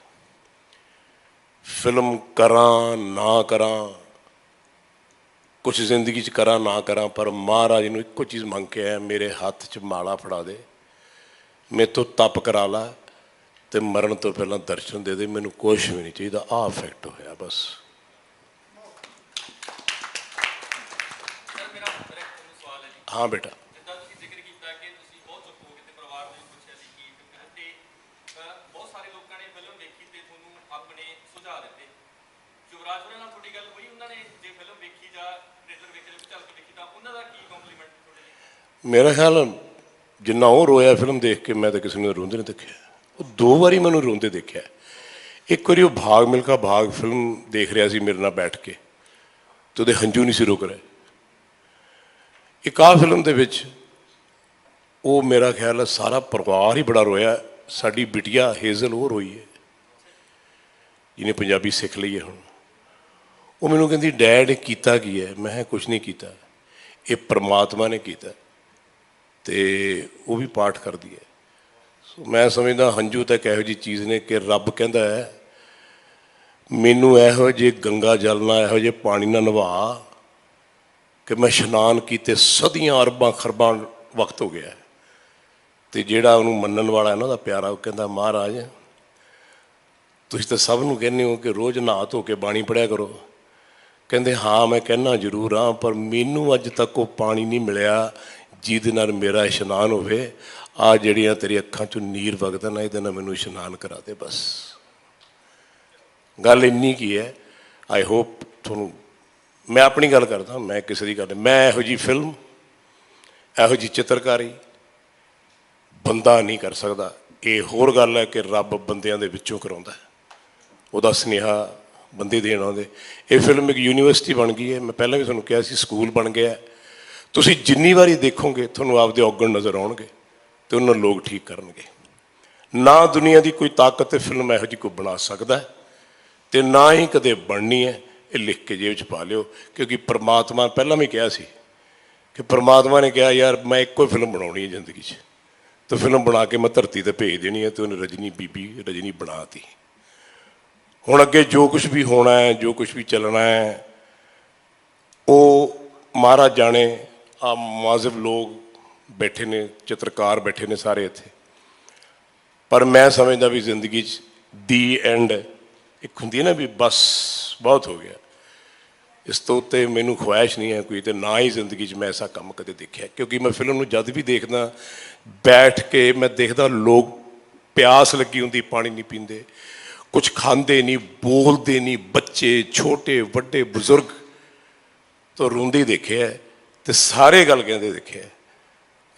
ਫਿਲਮ ਕਰਾਂ, ਨਾ ਕਰਾਂ ਕੁਝ ਜ਼ਿੰਦਗੀ 'ਚ ਕਰਾਂ, ਨਾ ਕਰਾਂ, ਪਰ ਮਹਾਰਾਜ ਨੂੰ ਇੱਕੋ ਚੀਜ਼ ਮੰਗ ਕੇ ਆਇਆ, ਮੇਰੇ ਹੱਥ 'ਚ ਮਾਲਾ ਫੜਾ ਦੇ ਮੇਰੇ ਤੋਂ ਤਪ ਕਰਾ ਲਾ ਤੇ ਮਰਨ ਤੋਂ ਪਹਿਲਾਂ ਦਰਸ਼ਨ ਦੇ ਦੇ, ਮੈਨੂੰ ਕੁਝ ਵੀ ਨਹੀਂ ਚਾਹੀਦਾ, ਆਹ ਇਫੈਕਟ ਹੋਇਆ ਬਸ। ਹਾਂ ਬੇਟਾ ਜਿੱਦਾਂ ਤੁਸੀਂ ਜ਼ਿਕਰ ਕੀਤਾ ਕਿ ਤੁਸੀਂ ਬਹੁਤ ਚੁੱਪ ਹੋ ਗਏ ਤੇ ਪਰਿਵਾਰ ਨੂੰ ਵੀ ਪੁੱਛਿਆ ਸੀ ਕੀ ਫਿਕਰ ਹੈ ਤੇ ਅਹ, ਬਹੁਤ ਸਾਰੇ ਲੋਕਾਂ ਨੇ ਫਿਲਮ ਦੇਖੀ ਤੇ ਤੁਹਾਨੂੰ ਆਪਣੇ ਸੁਝਾਅ ਦਿੱਤੇ ਯੁਵਰਾਜ ਹੋਰਾਂ ਨਾਲ ਤੁਹਾਡੀ ਗੱਲ ਹੋਈ ਉਹਨਾਂ ਨੇ ਜੇ ਫਿਲਮ ਵੇਖੀ ਜਾਂ ਟ੍ਰੇਲਰ ਵੇਖ ਲਿਆ ਚੱਲ ਕੇ ਵੇਖੀ ਤਾਂ ਉਹਨਾਂ ਦਾ ਕੀ ਕੰਪਲੀਮੈਂਟ ਤੁਹਾਡੇ ਲਈ ਮੇਰਾ ਖਿਆਲ ਜਿੰਨਾ ਉਹ ਰੋਇਆ ਫਿਲਮ ਦੇਖ ਕੇ ਮੈਂ ਤਾਂ ਕਿਸੇ ਨੂੰ ਰੋਂਦੇ ਨਹੀਂ ਦੇਖਿਆ। ਉਹ ਦੋ ਵਾਰੀ ਮੈਨੂੰ ਰੋਂਦੇ ਦੇਖਿਆ। ਇੱਕ ਵਾਰੀ ਉਹ ਭਾਗ ਮਿਲਖਾ ਭਾਗ ਫਿਲਮ ਦੇਖ ਰਿਹਾ ਸੀ ਮੇਰੇ ਨਾਲ ਬੈਠ ਕੇ ਤੇ ਉਹਦੇ ਹੰਝੂ ਨਹੀਂ ਸੀ ਰੁਕ ਰਹੇ। ਇੱਕ ਆਹ ਫਿਲਮ ਦੇ ਵਿੱਚ ਉਹ ਮੇਰਾ ਖਿਆਲ ਹੈ ਸਾਰਾ ਪਰਿਵਾਰ ਹੀ ਬੜਾ ਰੋਇਆ। ਸਾਡੀ ਬਿਟਿਆ ਹੇਜ਼ਲ, ਉਹ ਰੋਈ ਹੈ। ਜਿਹਨੇ ਪੰਜਾਬੀ ਸਿੱਖ ਲਈ ਹੈ ਹੁਣ। ਉਹ ਮੈਨੂੰ ਕਹਿੰਦੀ, ਡੈਡ ਇਹ ਕੀਤਾ ਕੀ ਹੈ? ਮੈਂ ਕੁਝ ਨਹੀਂ ਕੀਤਾ। ਇਹ ਪਰਮਾਤਮਾ ਨੇ ਕੀਤਾ। ਤੇ ਉਹ ਵੀ ਪਾਠ ਕਰਦੀ ਹੈ ਸੋ ਮੈਂ ਸਮਝਦਾ ਹੰਝੂ ਤਾਂ ਇੱਕ ਇਹੋ ਜੀ ਚੀਜ਼ ਨੇ ਕਿ ਰੱਬ ਕਹਿੰਦਾ ਹੈ, ਮੈਨੂੰ ਇਹੋ ਜਿਹੇ ਗੰਗਾ ਜਲ ਨਾਲ ਇਹੋ ਜਿਹੇ ਪਾਣੀ ਨਾਲ ਨਵਾ ਕਿ ਮੈਂ ਇਸ਼ਨਾਨ ਕੀਤੇ ਸਦੀਆਂ ਅਰਬਾਂ ਖਰਬਾਂ ਵਕਤ ਹੋ ਗਿਆ ਹੈ। ਤੇ ਜਿਹੜਾ ਉਹਨੂੰ ਮੰਨਣ ਵਾਲਾ ਹੈ ਨਾ, ਉਹਦਾ ਪਿਆਰਾ, ਉਹ ਕਹਿੰਦਾ, ਮਹਾਰਾਜ, ਤੁਸੀਂ ਤਾਂ ਸਭ ਨੂੰ ਕਹਿੰਦੇ ਹੋ ਕਿ ਰੋਜ਼ ਨਹਾ ਧੋ ਕੇ ਬਾਣੀ ਪੜਿਆ ਕਰੋ ਕਹਿੰਦੇ, ਹਾਂ, ਮੈਂ ਕਹਿਣਾ ਜ਼ਰੂਰ ਹਾਂ, ਪਰ ਮੈਨੂੰ ਅੱਜ ਤੱਕ ਉਹ ਪਾਣੀ ਨਹੀਂ ਮਿਲਿਆ ਜਿਹਦੇ ਨਾਲ ਮੇਰਾ ਇਸ਼ਨਾਨ ਹੋਵੇ, ਆ ਜਿਹੜੀਆਂ ਤੇਰੀ ਅੱਖਾਂ ਚੋਂ ਨੀਰ ਵਗਦਾ ਨਾ, ਇਹਦੇ ਨਾਲ ਮੈਨੂੰ ਇਸ਼ਨਾਨ ਕਰਾ ਦੇ ਬਸ ਗੱਲ ਇੰਨੀ ਕੀ ਹੈ ਆਈ ਹੋਪ ਤੁਹਾਨੂੰ, ਮੈਂ ਆਪਣੀ ਗੱਲ ਕਰਦਾ, ਮੈਂ ਕਿਸੇ ਦੀ ਗੱਲ ਨਹੀਂ। ਮੈਂ ਇਹੋ ਜੀ ਫਿਲਮ ਇਹੋ ਜੀ ਚਿੱਤਰਕਾਰੀ ਬੰਦਾ ਨਹੀਂ ਕਰ ਸਕਦਾ ਇਹ ਹੋਰ ਗੱਲ ਹੈ ਕਿ ਰੱਬ ਬੰਦਿਆਂ ਦੇ ਵਿੱਚੋਂ ਕਰਾਉਂਦਾ ਉਹਦਾ ਸੁਨੇਹਾ ਬੰਦੇ ਦੇਣ ਆਉਂਦੇ ਇਹ ਫਿਲਮ ਇੱਕ ਯੂਨੀਵਰਸਿਟੀ ਬਣ ਗਈ ਹੈ ਮੈਂ ਪਹਿਲਾਂ ਵੀ ਤੁਹਾਨੂੰ ਕਿਹਾ ਸੀ, ਸਕੂਲ ਬਣ ਗਿਆ ਹੈ। ਤੁਸੀਂ ਜਿੰਨੀ ਵਾਰੀ ਦੇਖੋਗੇ, ਤੁਹਾਨੂੰ ਆਪਦੇ ਔਗਣ ਨਜ਼ਰ ਆਉਣਗੇ ਤੇ ਉਹਨਾਂ ਲੋਕ ਠੀਕ ਕਰਨਗੇ। ਨਾ ਦੁਨੀਆ ਦੀ ਕੋਈ ਤਾਕਤ ਤੇ ਫਿਲਮ ਇਹੋ ਜਿਹੀ ਕੋਈ ਬਣਾ ਸਕਦਾ ਹੈ ਤੇ ਨਾ ਹੀ ਕਦੇ ਬਣਨੀ ਹੈ, ਇਹ ਲਿਖ ਕੇ ਜੇਬ 'ਚ ਪਾ ਲਿਓ। ਕਿਉਂਕਿ ਪ੍ਰਮਾਤਮਾ ਪਹਿਲਾਂ ਵੀ ਕਿਹਾ ਸੀ ਕਿ ਪ੍ਰਮਾਤਮਾ ਨੇ ਕਿਹਾ, ਯਾਰ, ਮੈਂ ਇੱਕੋ ਹੀ ਫਿਲਮ ਬਣਾਉਣੀ ਹੈ ਜ਼ਿੰਦਗੀ 'ਚ। ਤੇ ਫਿਲਮ ਬਣਾ ਕੇ ਮੈਂ ਧਰਤੀ ਤੇ ਭੇਜ ਦੇਣੀ ਹੈ ਤੇ ਉਹਨੇ ਰਜਨੀ ਬੀਬੀ, ਰਜਨੀ ਬਣਾਤੀ। ਹੁਣ ਅੱਗੇ ਜੋ ਕੁਝ ਵੀ ਹੋਣਾ ਹੈ, ਜੋ ਕੁਝ ਵੀ ਚੱਲਣਾ ਹੈ, ਉਹ ਮਹਾਰਾਜ ਜਾਣੇ ਆ ਮਾਜ਼ਬ ਲੋਕ ਬੈਠੇ ਨੇ, ਚਿੱਤਰਕਾਰ ਬੈਠੇ ਨੇ ਸਾਰੇ ਇੱਥੇ। ਪਰ ਮੈਂ ਸਮਝਦਾ ਵੀ ਜ਼ਿੰਦਗੀ 'ਚ ਦੀ ਐਂਡ ਇੱਕ ਹੁੰਦੀ ਹੈ ਨਾ ਵੀ ਬਸ ਬਹੁਤ ਹੋ ਗਿਆ। ਇਸ ਤੋਂ ਉੱਤੇ ਮੈਨੂੰ ਖੁਆਇਸ਼ ਨਹੀਂ ਹੈ ਕੋਈ ਤੇ ਨਾ ਹੀ ਜ਼ਿੰਦਗੀ 'ਚ ਮੈਂ ਐਸਾ ਕੰਮ ਕਦੇ ਦੇਖਿਆ। ਕਿਉਂਕਿ ਮੈਂ ਫਿਲਮ ਨੂੰ ਜਦ ਵੀ ਦੇਖਦਾ, ਬੈਠ ਕੇ ਮੈਂ ਦੇਖਦਾ ਲੋਕ ਪਿਆਸ ਲੱਗੀ ਹੁੰਦੀ, ਪਾਣੀ ਨਹੀਂ ਪੀਂਦੇ ਕੁਝ ਖਾਂਦੇ ਨਹੀਂ, ਬੋਲਦੇ ਨਹੀਂ, ਬੱਚੇ ਛੋਟੇ, ਵੱਡੇ, ਬਜ਼ੁਰਗ, ਤੋਂ ਰੋਂਦੇ ਹੀ ਦੇਖਿਆ। ਹੈ ਤੇ ਸਾਰੇ ਗੱਲ ਕਹਿੰਦੇ ਦੇਖਿਆ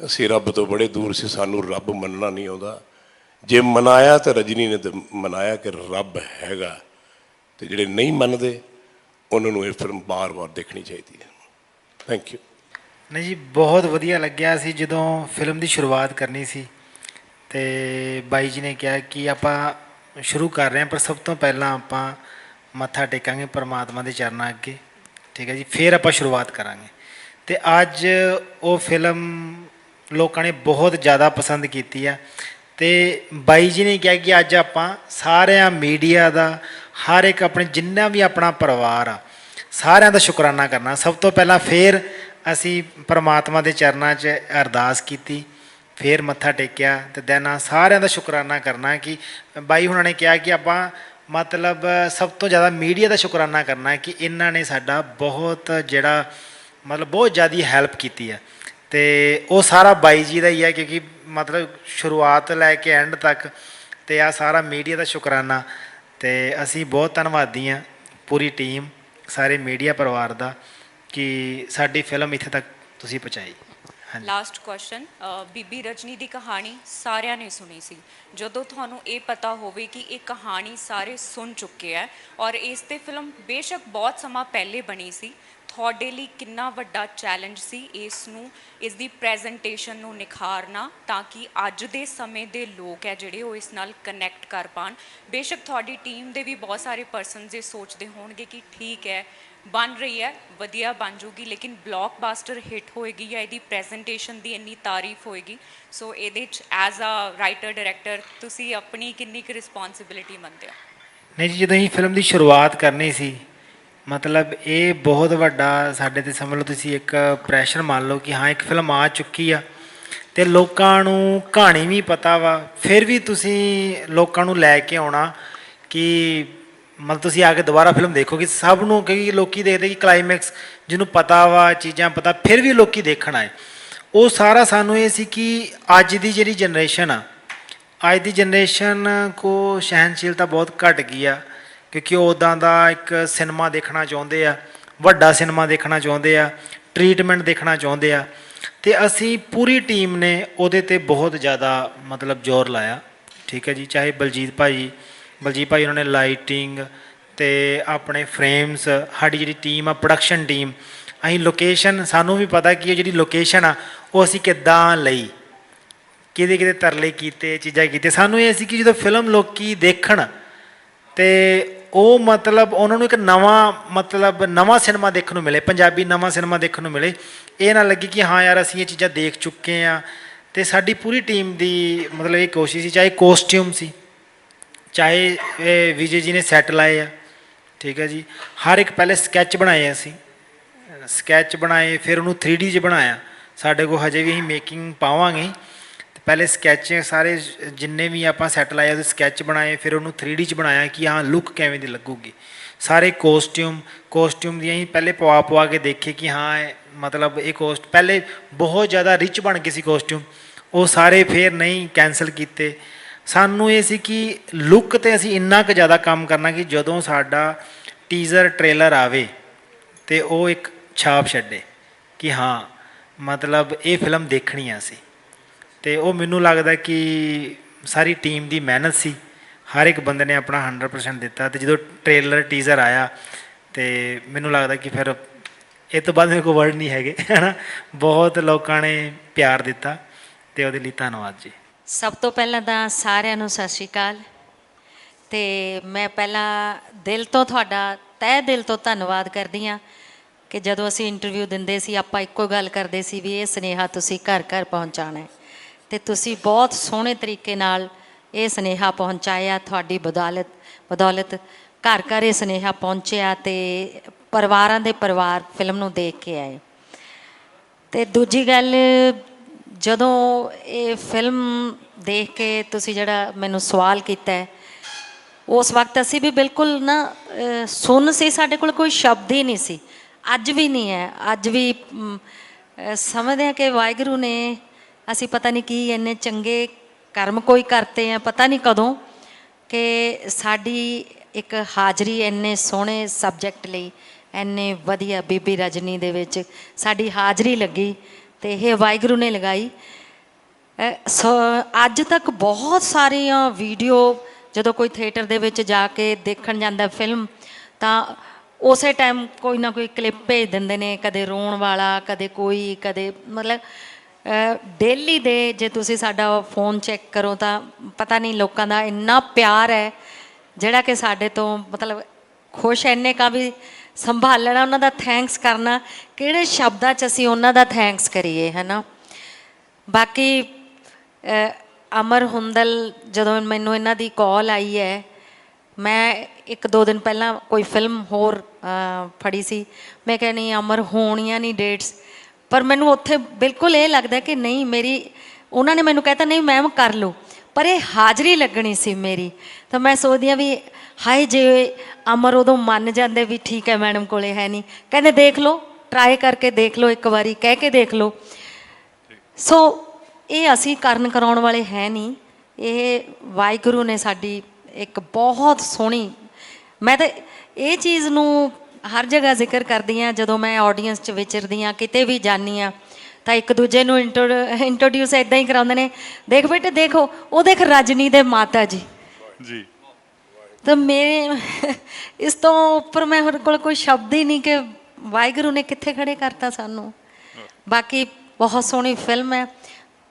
ਅਸੀਂ ਰੱਬ ਤੋਂ ਬੜੇ ਦੂਰ ਸੀ, ਸਾਨੂੰ ਰੱਬ ਮੰਨਣਾ ਨਹੀਂ ਆਉਂਦਾ। ਜੇ ਮਨਾਇਆ ਤਾਂ ਰਜਨੀ ਨੇ ਮਨਾਇਆ ਕਿ ਰੱਬ ਹੈਗਾ। ਤੇ ਜਿਹੜੇ ਨਹੀਂ ਮੰਨਦੇ, ਉਹਨਾਂ ਨੂੰ ਇਹ ਫਿਲਮ ਬਾਰ-ਬਾਰ ਦੇਖਣੀ ਚਾਹੀਦੀ ਹੈ। ਥੈਂਕ ਯੂ ਨਹੀਂ ਜੀ, ਬਹੁਤ ਵਧੀਆ ਲੱਗਿਆ ਸੀ ਜਦੋਂ ਫਿਲਮ ਦੀ ਸ਼ੁਰੂਆਤ ਕਰਨੀ ਸੀ। ਤੇ ਬਾਈ ਜੀ ਨੇ ਕਿਹਾ ਕਿ ਆਪਾਂ ਸ਼ੁਰੂ ਕਰ ਰਹੇ ਹਾਂ, ਪਰ ਸਭ ਤੋਂ ਪਹਿਲਾਂ ਆਪਾਂ ਮੱਥਾ ਟੇਕਾਂਗੇ ਪਰਮਾਤਮਾ ਦੇ ਚਰਨਾਂ ਅੱਗੇ। ਠੀਕ ਹੈ ਜੀ, ਫਿਰ ਆਪਾਂ ਸ਼ੁਰੂਆਤ ਕਰਾਂਗੇ। ਤੇ ਅੱਜ ਉਹ ਫਿਲਮ ਲੋਕਾਂ ਨੇ ਬਹੁਤ ਜ਼ਿਆਦਾ ਪਸੰਦ ਕੀਤੀ ਆ। ਤੇ ਬਾਈ ਜੀ ਨੇ ਕਿਹਾ ਕਿ ਅੱਜ ਆਪਾਂ ਸਾਰਿਆਂ ਮੀਡੀਆ ਦਾ, ਹਰ ਇੱਕ ਆਪਣੇ ਜਿੰਨਾ ਵੀ ਆਪਣਾ ਪਰਿਵਾਰ ਆ, ਸਾਰਿਆਂ ਦਾ ਸ਼ੁਕਰਾਨਾ ਕਰਨਾ। ਸਭ ਤੋਂ ਪਹਿਲਾਂ ਫੇਰ ਅਸੀਂ ਪਰਮਾਤਮਾ ਦੇ ਚਰਨਾਂ 'ਚ ਅਰਦਾਸ ਕੀਤੀ, ਫੇਰ ਮੱਥਾ ਟੇਕਿਆ ਤੇ ਦੈਨਾ ਸਾਰਿਆਂ ਦਾ ਸ਼ੁਕਰਾਨਾ ਕਰਨਾ ਕਿ ਬਾਈ ਹੁਣਾਂ ਨੇ ਕਿਹਾ ਕਿ ਆਪਾਂ ਮਤਲਬ ਸਭ ਤੋਂ ਜ਼ਿਆਦਾ ਮੀਡੀਆ ਦਾ ਸ਼ੁਕਰਾਨਾ ਕਰਨਾ ਕਿ ਇਹਨਾਂ ਨੇ ਸਾਡਾ ਬਹੁਤ ਜਿਹੜਾ ਮਤਲਬ ਬਹੁਤ ਜ਼ਿਆਦਾ ਹੈਲਪ ਕੀਤੀ ਹੈ। ਤੇ ਉਹ ਸਾਰਾ ਬਾਈ ਜੀ ਦਾ ਹੀ ਹੈ ਕਿਉਂਕਿ ਮਤਲਬ ਸ਼ੁਰੂਆਤ ਲੈ ਕੇ ਐਂਡ ਤੱਕ ਤੇ ਆ ਸਾਰਾ ਮੀਡੀਆ ਦਾ ਸ਼ੁਕਰਾਨਾ। ਤੇ ਅਸੀਂ ਬਹੁਤ ਧੰਨਵਾਦੀ ਹਾਂ ਪੂਰੀ ਟੀਮ ਸਾਰੇ ਮੀਡੀਆ ਪਰਿਵਾਰ ਦਾ ਕਿ ਸਾਡੀ ਫਿਲਮ ਇੱਥੇ ਤੱਕ ਤੁਸੀਂ ਪਹੁੰਚਾਈ। ਲਾਸਟ ਕੁਐਸਚਨ ਬੀਬੀ ਰਜਨੀ ਦੀ ਕਹਾਣੀ ਸਾਰਿਆਂ ਨੇ ਸੁਣੀ ਸੀ। ਜਦੋਂ ਤੁਹਾਨੂੰ ਇਹ ਪਤਾ ਹੋਵੇ ਕਿ ਇਹ ਕਹਾਣੀ ਸਾਰੇ ਸੁਣ ਚੁੱਕੇ ਹੈ ਔਰ ਇਸ ਤੇ ਫਿਲਮ ਬੇਸ਼ੱਕ ਬਹੁਤ ਸਮਾਂ ਪਹਿਲੇ ਬਣੀ ਸੀ ਤੁਹਾਡੇ ਲਈ ਕਿੰਨਾ ਵੱਡਾ ਚੈਲੰਜ ਸੀ ਇਸ ਨੂੰ ਇਸ ਦੀ ਪ੍ਰੈਜੈਂਟੇਸ਼ਨ ਨੂੰ ਨਿਖਾਰਨਾ ਤਾਂ ਕਿ ਅੱਜ ਦੇ ਸਮੇਂ ਦੇ ਲੋਕ ਹੈ ਜਿਹੜੇ ਉਹ ਇਸ ਨਾਲ ਕਨੈਕਟ ਕਰ ਪਾਣ। ਬੇਸ਼ੱਕ ਤੁਹਾਡੀ ਟੀਮ ਦੇ ਵੀ ਬਹੁਤ ਸਾਰੇ ਪਰਸਨਸ ਇਹ ਸੋਚਦੇ ਹੋਣਗੇ ਕਿ ਠੀਕ ਹੈ, ਬਣ ਰਹੀ ਹੈ, ਵਧੀਆ ਬਣ ਜੂਗੀ, ਲੇਕਿਨ ਬਲੌਕਬਸਟਰ ਹਿੱਟ ਹੋਏਗੀ ਜਾਂ ਇਹਦੀ ਪ੍ਰੈਜੈਂਟੇਸ਼ਨ ਦੀ ਇੰਨੀ ਤਾਰੀਫ ਹੋਏਗੀ। ਸੋ ਇਹਦੇ ਚ ਐਜ਼ ਅ ਰਾਈਟਰ ਡਾਇਰੈਕਟਰ ਤੁਸੀਂ ਆਪਣੀ ਕਿੰਨੀ ਕੁ ਰਿਸਪੌਂਸਿਬਿਲਿਟੀ ਮੰਨਦੇ ਹੋ? ਨਹੀਂ ਜੀ, ਜਦੋਂ ਅਸੀਂ ਫਿਲਮ ਦੀ ਸ਼ੁਰੂਆਤ ਕਰਨੀ ਸੀ ਮਤਲਬ ਇਹ ਬਹੁਤ ਵੱਡਾ ਸਾਡੇ ਤੇ ਸਮਝ ਲਓ ਤੁਸੀਂ ਇੱਕ ਪ੍ਰੈਸ਼ਰ ਮੰਨ ਲਓ ਕਿ ਹਾਂ, ਇੱਕ ਫਿਲਮ ਆ ਚੁੱਕੀ ਆ ਤੇ ਲੋਕਾਂ ਨੂੰ ਕਹਾਣੀ ਵੀ ਪਤਾ ਵਾ, ਫਿਰ ਵੀ ਤੁਸੀਂ ਲੋਕਾਂ ਨੂੰ ਲੈ ਕੇ ਆਉਣਾ ਕਿ ਮਤਲਬ ਤੁਸੀਂ ਆ ਕੇ ਦੁਬਾਰਾ ਫਿਲਮ ਦੇਖੋਗੇ, ਸਭ ਨੂੰ ਕਈ ਲੋਕੀ ਦੇਖਦੇ ਕਿ ਕਲਾਈਮੈਕਸ ਜਿਹਨੂੰ ਪਤਾ ਵਾ, ਚੀਜ਼ਾਂ ਪਤਾ, ਫਿਰ ਵੀ ਲੋਕੀ ਦੇਖਣ ਆਏ ਉਹ ਸਾਰਾ ਸਾਨੂੰ ਇਹ ਸੀ ਕਿ ਅੱਜ ਦੀ ਜਿਹੜੀ ਜਨਰੇਸ਼ਨ ਆ, ਅੱਜ ਦੀ ਜਨਰੇਸ਼ਨ ਕੋ ਸਹਿਨਸ਼ੀਲਤਾ ਬਹੁਤ ਘਟ ਗਈ ਆ। ਕਿਉਂਕਿ ਉਹ ਉਦਾਂ ਦਾ ਇੱਕ ਸਿਨੇਮਾ ਦੇਖਣਾ ਚਾਹੁੰਦੇ ਆ, ਵੱਡਾ ਸਿਨੇਮਾ ਦੇਖਣਾ ਚਾਹੁੰਦੇ ਆ ਟ੍ਰੀਟਮੈਂਟ ਦੇਖਣਾ ਚਾਹੁੰਦੇ ਆ। ਤੇ ਅਸੀਂ ਪੂਰੀ ਟੀਮ ਨੇ ਉਹਦੇ ਤੇ ਬਹੁਤ ਜ਼ਿਆਦਾ ਮਤਲਬ ਜ਼ੋਰ ਲਾਇਆ। ਠੀਕ ਹੈ ਜੀ, ਚਾਹੇ ਬਲਜੀਤ ਭਾਈ ਬਲਜੀਤ ਭਾਈ ਉਹਨਾਂ ਨੇ ਲਾਈਟਿੰਗ ਤੇ ਆਪਣੇ ਫਰੇਮਸ ਸਾਡੀ ਜਿਹੜੀ ਟੀਮ ਆ ਪ੍ਰੋਡਕਸ਼ਨ ਟੀਮ ਅਸੀਂ ਲੋਕੇਸ਼ਨ ਸਾਨੂੰ ਵੀ ਪਤਾ ਕਿ ਇਹ ਜਿਹੜੀ ਲੋਕੇਸ਼ਨ ਆ, ਉਹ ਅਸੀਂ ਕਿੱਦਾਂ ਲਈ, ਕਿਹਦੇ ਕਿਹਦੇ ਤਰਲੇ ਕੀਤੇ, ਚੀਜ਼ਾਂ ਕੀਤੇ ਸਾਨੂੰ ਇਹ ਸੀ ਕਿ ਜਦੋਂ ਫਿਲਮ ਲੋਕੀ ਦੇਖਣ ਤੇ ਉਹ ਮਤਲਬ ਉਹਨਾਂ ਨੂੰ ਇੱਕ ਨਵਾਂ ਮਤਲਬ ਨਵਾਂ ਸਿਨੇਮਾ ਦੇਖਣ ਨੂੰ ਮਿਲੇ, ਪੰਜਾਬੀ ਨਵਾਂ ਸਿਨੇਮਾ ਦੇਖਣ ਨੂੰ ਮਿਲੇ। ਇਹ ਨਾ ਲੱਗੇ ਕਿ ਹਾਂ ਯਾਰ ਅਸੀਂ ਇਹ ਚੀਜ਼ਾਂ ਦੇਖ ਚੁੱਕੇ ਆ ਤੇ ਸਾਡੀ ਪੂਰੀ ਟੀਮ ਦੀ ਮਤਲਬ ਇਹ ਕੋਸ਼ਿਸ਼ ਸੀ, ਚਾਹੇ ਕੋਸਟਿਊਮ ਸੀ, ਚਾਹੇ ਵਿਜੇ ਜੀ ਨੇ ਸੈੱਟ ਲਾਏ ਆ, ਠੀਕ ਹੈ ਜੀ। ਹਰ ਇੱਕ ਪਹਿਲੇ ਸਕੈਚ ਬਣਾਏ ਅਸੀਂ। ਸਕੈਚ ਬਣਾਏ, ਫਿਰ ਉਹਨੂੰ 3D 'ਚ ਬਣਾਇਆ। ਸਾਡੇ ਕੋਲ ਹਜੇ ਵੀ ਅਸੀਂ ਮੇਕਿੰਗ ਪਾਵਾਂਗੇ। ਪਹਿਲੇ ਸਕੈਚ ਸਾਰੇ ਜਿੰਨੇ ਵੀ ਆਪਾਂ ਸੈਟ ਲਾਏ ਉਹਦੇ ਸਕੈਚ ਬਣਾਏ, ਫਿਰ ਉਹਨੂੰ 3D 'ਚ ਬਣਾਇਆ ਕਿ ਹਾਂ ਲੁੱਕ ਕਿਵੇਂ ਦੀ ਲੱਗੂਗੀ। ਸਾਰੇ ਕੋਸਟਿਊਮ ਕੋਸਟਿਊਮ ਦੀਆਂ ਹੀ ਪਹਿਲੇ ਪਵਾ ਪਵਾ ਕੇ ਦੇਖੇ ਕਿ ਹਾਂ, ਇਹ ਮਤਲਬ ਇਹ ਕੋਸਟ ਪਹਿਲੇ ਬਹੁਤ ਜ਼ਿਆਦਾ ਰਿਚ ਬਣ ਗਏ ਸੀ ਕੋਸਟਿਊਮ ਉਹ ਸਾਰੇ ਫੇਰ ਨਹੀਂ ਕੈਨਸਲ ਕੀਤੇ। ਸਾਨੂੰ ਇਹ ਸੀ ਕਿ ਲੁੱਕ ਤੇ ਅਸੀਂ ਇੰਨਾ ਕੁ ਜ਼ਿਆਦਾ ਕੰਮ ਕਰਨਾ ਕਿ ਜਦੋਂ ਸਾਡਾ ਟੀਜ਼ਰ ਟ੍ਰੇਲਰ ਆਵੇ ਤੇ ਉਹ ਇੱਕ ਛਾਪ ਛੱਡੇ ਕਿ ਹਾਂ, ਮਤਲਬ ਇਹ ਫਿਲਮ ਦੇਖਣੀ ਆ ਸੀ ਤੇ ਉਹ ਮੈਨੂੰ ਲੱਗਦਾ ਕਿ ਸਾਰੀ ਟੀਮ ਦੀ ਮਿਹਨਤ ਸੀ। ਹਰ ਇੱਕ ਬੰਦੇ ਨੇ ਆਪਣਾ 100% ਦਿੱਤਾ ਤੇ ਜਦੋਂ ਟ੍ਰੇਲਰ ਟੀਜ਼ਰ ਆਇਆ ਤੇ ਮੈਨੂੰ ਲੱਗਦਾ ਕਿ ਫਿਰ ਇਹ ਤੋਂ ਬਾਅਦ ਮੇਰੇ ਕੋਲ ਵਰਡ ਨਹੀਂ ਹੈਗੇ, ਹਨਾ। ਬਹੁਤ ਲੋਕਾਂ ਨੇ ਪਿਆਰ ਦਿੱਤਾ ਤੇ ਉਹਦੇ ਲਈ ਧੰਨਵਾਦ ਜੀ। ਸਭ ਤੋਂ ਪਹਿਲਾਂ ਤਾਂ ਸਾਰਿਆਂ ਨੂੰ ਸਤਿ ਸ਼੍ਰੀ ਅਕਾਲ। ਤੇ ਮੈਂ ਪਹਿਲਾਂ ਦਿਲ ਤੋਂ ਤੁਹਾਡਾ, ਤਹਿ ਦਿਲ ਤੋਂ ਧੰਨਵਾਦ ਕਰਦੀ ਹਾਂ ਕਿ ਜਦੋਂ ਅਸੀਂ ਇੰਟਰਵਿਊ ਦਿੰਦੇ ਸੀ, ਆਪਾਂ ਇੱਕੋ ਗੱਲ ਕਰਦੇ ਸੀ ਵੀ ਇਹ ਸੁਨੇਹਾ ਤੁਸੀਂ ਘਰ ਘਰ ਪਹੁੰਚਾਉਣਾ ਹੈ। ਤੇ ਤੁਸੀਂ ਬਹੁਤ ਸੋਹਣੇ ਤਰੀਕੇ ਨਾਲ ਇਹ ਸੁਨੇਹਾ ਪਹੁੰਚਾਇਆ, ਤੁਹਾਡੀ ਬਦੌਲਤ ਬਦੌਲਤ ਘਰ ਘਰ ਇਹ ਸੁਨੇਹਾ ਪਹੁੰਚਿਆ ਤੇ ਪਰਿਵਾਰਾਂ ਦੇ ਪਰਿਵਾਰ ਫਿਲਮ ਨੂੰ ਦੇਖ ਕੇ ਆਏ। ਤੇ ਦੂਜੀ ਗੱਲ, ਜਦੋਂ ਇਹ ਫਿਲਮ ਦੇਖ ਕੇ ਤੁਸੀਂ ਜਿਹੜਾ ਮੈਨੂੰ ਸਵਾਲ ਕੀਤਾ ਹੈ, ਉਸ ਵਕਤ ਅਸੀਂ ਵੀ ਬਿਲਕੁਲ ਨਾ ਸੁਣ ਸੀ, ਸਾਡੇ ਕੋਲ ਕੋਈ ਸ਼ਬਦ ਹੀ ਨਹੀਂ ਸੀ। ਅੱਜ ਵੀ ਨਹੀਂ ਹੈ। ਅੱਜ ਵੀ ਸਮਝਦੇ ਹਾਂ ਕਿ ਵਾਹਿਗੁਰੂ ਨੇ ਅਸੀਂ ਪਤਾ ਨਹੀਂ ਕੀ ਇੰਨੇ ਚੰਗੇ ਕਰਮ ਕੋਈ ਕਰਤੇ ਆ, ਪਤਾ ਨਹੀਂ ਕਦੋਂ ਕਿ ਸਾਡੀ ਇੱਕ ਹਾਜ਼ਰੀ ਇੰਨੇ ਸੋਹਣੇ ਸਬਜੈਕਟ ਲਈ, ਇੰਨੇ ਵਧੀਆ ਬੀਬੀ ਰਜਨੀ ਦੇ ਵਿੱਚ ਸਾਡੀ ਹਾਜ਼ਰੀ ਲੱਗੀ ਤੇ ਇਹ ਵਾਹਿਗੁਰੂ ਨੇ ਲਗਾਈ। ਅਹ ਅੱਜ ਤੱਕ ਬਹੁਤ ਸਾਰੀਆਂ ਵੀਡੀਓ ਜਦੋਂ ਕੋਈ ਥੀਏਟਰ ਦੇ ਵਿੱਚ ਜਾ ਕੇ ਦੇਖਣ ਜਾਂਦਾ ਫਿਲਮ ਤਾਂ ਉਸੇ ਟਾਈਮ ਕੋਈ ਨਾ ਕੋਈ ਕਲਿੱਪ ਭੇਜ ਦਿੰਦੇ ਨੇ, ਕਦੇ ਰੋਣ ਵਾਲਾ, ਕਦੇ ਕੋਈ, ਕਦੇ ਮਤਲਬ ਡੇਲੀ ਦੇ ਜੇ ਤੁਸੀਂ ਸਾਡਾ ਫੋਨ ਚੈੱਕ ਕਰੋ ਤਾਂ ਪਤਾ ਨਹੀਂ ਲੋਕਾਂ ਦਾ ਇੰਨਾ ਪਿਆਰ ਹੈ, ਜਿਹੜਾ ਕਿ ਸਾਡੇ ਤੋਂ ਮਤਲਬ ਖੁਸ਼ ਇੰਨੇ ਕਾ ਵੀ ਸੰਭਾਲਣਾ, ਉਹਨਾਂ ਦਾ ਥੈਂਕਸ ਕਰਨਾ, ਕਿਹੜੇ ਸ਼ਬਦਾਂ 'ਚ ਅਸੀਂ ਉਹਨਾਂ ਦਾ ਥੈਂਕਸ ਕਰੀਏ ਹੈ ਬਾਕੀ ਅਮਰ ਹੁੰਦਲ ਜਦੋਂ ਮੈਨੂੰ ਇਹਨਾਂ ਦੀ ਕਾਲ ਆਈ ਹੈ, ਮੈਂ ਇੱਕ ਦੋ ਦਿਨ ਪਹਿਲਾਂ ਕੋਈ ਫਿਲਮ ਹੋਰ ਫੜੀ ਸੀ। ਮੈਂ ਕਿਹਾ ਨਹੀਂ, ਅਮਰ ਹੋਣੀਆਂ ਨਹੀਂ ਡੇਟਸ ਪਰ ਮੈਨੂੰ ਉੱਥੇ ਬਿਲਕੁਲ ਇਹ ਲੱਗਦਾ ਕਿ ਨਹੀਂ, ਮੇਰੀ, ਉਹਨਾਂ ਨੇ ਮੈਨੂੰ ਕਹਿਤਾ, ਨਹੀਂ ਮੈਮ ਕਰ ਲਓ। ਪਰ ਇਹ ਹਾਜ਼ਰੀ ਲੱਗਣੀ ਸੀ ਮੇਰੀ। ਤਾਂ ਮੈਂ ਸੋਚਦੀ ਹਾਂ ਵੀ, ਹਾਏ, ਜੇ ਅਮਰ ਉਦੋਂ ਮੰਨ ਜਾਂਦੇ ਵੀ ਠੀਕ ਹੈ ਮੈਡਮ ਕੋਲੇ ਹੈ ਨਹੀਂ। ਕਹਿੰਦੇ, ਦੇਖ ਲਓ ਟਰਾਈ ਕਰਕੇ ਦੇਖ ਲਓ, ਇੱਕ ਵਾਰੀ ਕਹਿ ਕੇ ਦੇਖ ਲਓ। ਸੋ ਇਹ ਅਸੀਂ ਕਰਨ ਕਰਾਉਣ ਵਾਲੇ ਹੈ ਨਹੀਂ। ਇਹ ਵਾਹਿਗੁਰੂ ਨੇ ਸਾਡੀ ਇੱਕ ਬਹੁਤ ਸੋਹਣੀ, ਮੈਂ ਤਾਂ ਇਹ ਚੀਜ਼ ਨੂੰ ਹਰ ਜਗ੍ਹਾ ਜ਼ਿਕਰ ਕਰਦੀ ਆ ਜਦੋਂ ਮੈਂ ਆਡੀਅנס 'ਚ ਵਿਚਰਦੀ ਆ ਕਿਤੇ ਵੀ ਜਾਨੀ ਆ ਤਾਂ ਇੱਕ ਦੂਜੇ ਨੂੰ ਇੰਟਰੋਡਿਊਸ ਇਦਾਂ ਹੀ ਕਰਾਉਂਦੇ ਨੇ ਦੇਖ ਬੇਟੇ ਦੇਖੋ ਉਹ ਦੇਖ ਰਜਨੀ ਦੇ ਮਾਤਾ ਜੀ। ਜੀ। ਤਾਂ ਮੇਰੇ ਇਸ ਤੋਂ ਉੱਪਰ ਮੈਂ ਹੋਰ ਕੋਲ ਕੋਈ ਸ਼ਬਦ ਹੀ ਨਹੀਂ ਕਿ ਵਾਹਿਗੁਰੂ ਨੇ ਕਿੱਥੇ ਖੜੇ ਕਰਤਾ ਸਾਨੂੰ। ਬਾਕੀ ਬਹੁਤ ਸੋਹਣੀ ਫਿਲਮ ਹੈ।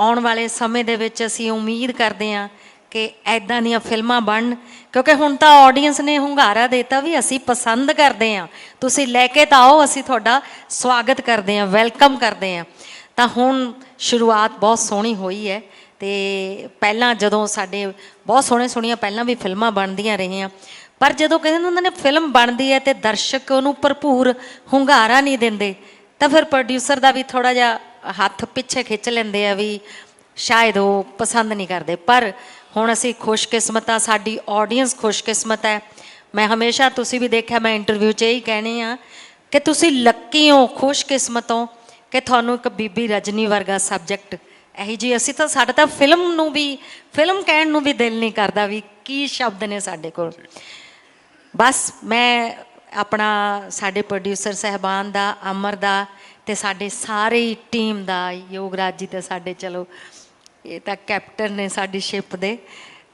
ਆਉਣ ਵਾਲੇ ਸਮੇਂ ਦੇ ਵਿੱਚ ਅਸੀਂ ਉਮੀਦ ਕਰਦੇ ਹਾਂ ਕਿ ਐਦਾਂ ਦੀਆਂ ਫਿਲਮਾਂ ਬਣਨ, ਕਿਉਂਕਿ ਹੁਣ ਤਾਂ ਆਡੀਅנס ਨੇ ਹੁੰਗਾਰਾ ਦਿੱਤਾ ਵੀ ਅਸੀਂ ਪਸੰਦ ਕਰਦੇ ਹਾਂ। ਤੁਸੀਂ ਲੈ ਕੇ ਤਾਂ ਆਓ, ਅਸੀਂ ਤੁਹਾਡਾ ਸਵਾਗਤ ਕਰਦੇ ਹਾਂ, ਵੈਲਕਮ ਕਰਦੇ ਹਾਂ। ਤਾਂ ਹੁਣ ਸ਼ੁਰੂਆਤ ਬਹੁਤ ਸੋਹਣੀ ਹੋਈ ਹੈ ਤੇ ਪਹਿਲਾਂ ਜਦੋਂ ਸਾਡੇ ਬਹੁਤ ਸੋਹਣੇ ਸੋਹਣੀਆਂ ਪਹਿਲਾਂ ਵੀ ਫਿਲਮਾਂ ਬਣਦੀਆਂ ਰਹੀਆਂ, ਪਰ ਜਦੋਂ ਕਹਿੰਦੇ ਉਹਨਾਂ ਨੇ ਫਿਲਮ ਬਣਦੀ ਹੈ ਤੇ ਦਰਸ਼ਕ ਉਹਨੂੰ ਭਰਪੂਰ ਹੁੰਗਾਰਾ ਨਹੀਂ ਦਿੰਦੇ, ਤਾਂ ਫਿਰ ਪ੍ਰੋਡਿਊਸਰ ਦਾ ਵੀ ਥੋੜਾ ਜਿਹਾ ਹੱਥ ਪਿੱਛੇ ਖਿੱਚ ਲੈਂਦੇ ਆ ਵੀ ਸ਼ਾਇਦ ਉਹ ਪਸੰਦ ਨਹੀਂ ਕਰਦੇ। ਪਰ ਹੁਣ ਅਸੀਂ ਖੁਸ਼ਕਿਸਮਤ ਆ ਸਾਡੀ ਆਡੀਅנס ਖੁਸ਼ਕਿਸਮਤ ਹੈ। ਮੈਂ ਹਮੇਸ਼ਾ ਤੁਸੀਂ ਵੀ ਦੇਖਿਆ, ਮੈਂ ਇੰਟਰਵਿਊ 'ਚ ਇਹੀ ਕਹਿਣੀ ਆ ਕਿ ਤੁਸੀਂ ਲੱਕੀ ਹੋ, ਖੁਸ਼ਕਿਸਮਤ ਹੋ ਕਿ ਤੁਹਾਨੂੰ ਇੱਕ ਬੀਬੀ ਰਜਨੀ ਵਰਗਾ ਸਬਜੈਕਟ ਇਹੀ ਜੀ ਅਸੀਂ ਤਾਂ ਸਾਡਾ ਤਾਂ ਫਿਲਮ ਨੂੰ ਵੀ ਫਿਲਮ ਕਹਿਣ ਨੂੰ ਵੀ ਦਿਲ ਨਹੀਂ ਕਰਦਾ ਵੀ ਕੀ ਸ਼ਬਦ ਨੇ ਸਾਡੇ ਕੋਲ। ਬਸ ਮੈਂ ਆਪਣਾ ਸਾਡੇ ਪ੍ਰੋਡਿਊਸਰ ਸਹਿਬਾਨ ਦਾ, ਅਮਰ ਦਾ ਤੇ ਸਾਡੇ ਸਾਰੇ ਟੀਮ ਦਾ ਯੋਗਰਾਜ ਜੀ ਤੇ ਸਾਡੇ, ਚਲੋ ਇਹ ਤਾਂ ਕੈਪਟਨ ਨੇ ਸਾਡੀ ਸ਼ਿਪ ਦੇ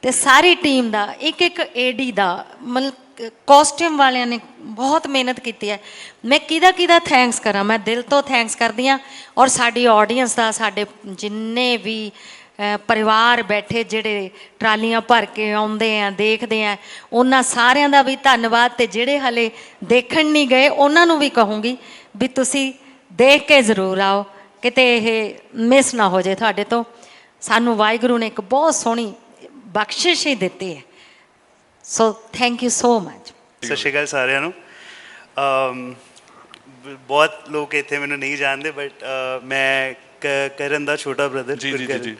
ਤੇ ਸਾਰੀ ਟੀਮ ਦਾ ਇੱਕ ਇੱਕ ਏਡੀ ਦਾ, ਮਤਲਬ ਕਾਸਟਿਊਮ ਵਾਲਿਆਂ ਨੇ ਬਹੁਤ ਮਿਹਨਤ ਕੀਤੀ ਹੈ। ਮੈਂ ਕਿਹਦਾ ਕਿਹਦਾ ਥੈਂਕਸ ਕਰਾਂ? ਮੈਂ ਦਿਲ ਤੋਂ ਥੈਂਕਸ ਕਰਦੀ ਹਾਂ ਔਰ ਸਾਡੀ ਆਡੀਅנס ਦਾ, ਸਾਡੇ ਜਿੰਨੇ ਵੀ ਪਰਿਵਾਰ ਬੈਠੇ ਜਿਹੜੇ ਟਰਾਲੀਆਂ ਭਰ ਕੇ ਆਉਂਦੇ ਆ, ਦੇਖਦੇ ਆ, ਉਹਨਾਂ ਸਾਰਿਆਂ ਦਾ ਵੀ ਧੰਨਵਾਦ ਤੇ ਜਿਹੜੇ ਹਲੇ ਦੇਖਣ ਨਹੀਂ ਗਏ, ਉਹਨਾਂ ਨੂੰ ਵੀ ਕਹੂੰਗੀ ਵੀ ਤੁਸੀਂ ਦੇਖ ਕੇ ਜ਼ਰੂਰ ਆਓ, ਕਿਤੇ ਇਹ ਮਿਸ ਨਾ ਹੋ ਜਾਏ ਤੁਹਾਡੇ ਤੋਂ। ਸਾਨੂੰ ਵਾਹਿਗੁਰੂ ਨੇ ਇੱਕ ਬਹੁਤ ਸੋਹਣੀ ਬਖਸ਼ਿਸ਼ ਹੀ ਦਿੱਤੀ ਹੈ। So thank you so much ਸਤਿ ਸ਼੍ਰੀ ਅਕਾਲ ਸਾਰਿਆਂ ਨੂੰ। ਬਹੁਤ ਲੋਕ ਇੱਥੇ ਮੈਨੂੰ ਨਹੀਂ ਜਾਣਦੇ ਬਟ ਮੈਂ ਕ- ਕਰਨ ਦਾ ਛੋਟਾ ਬ੍ਰਦਰ ਜੀ, ਜੀ, ਜੀ।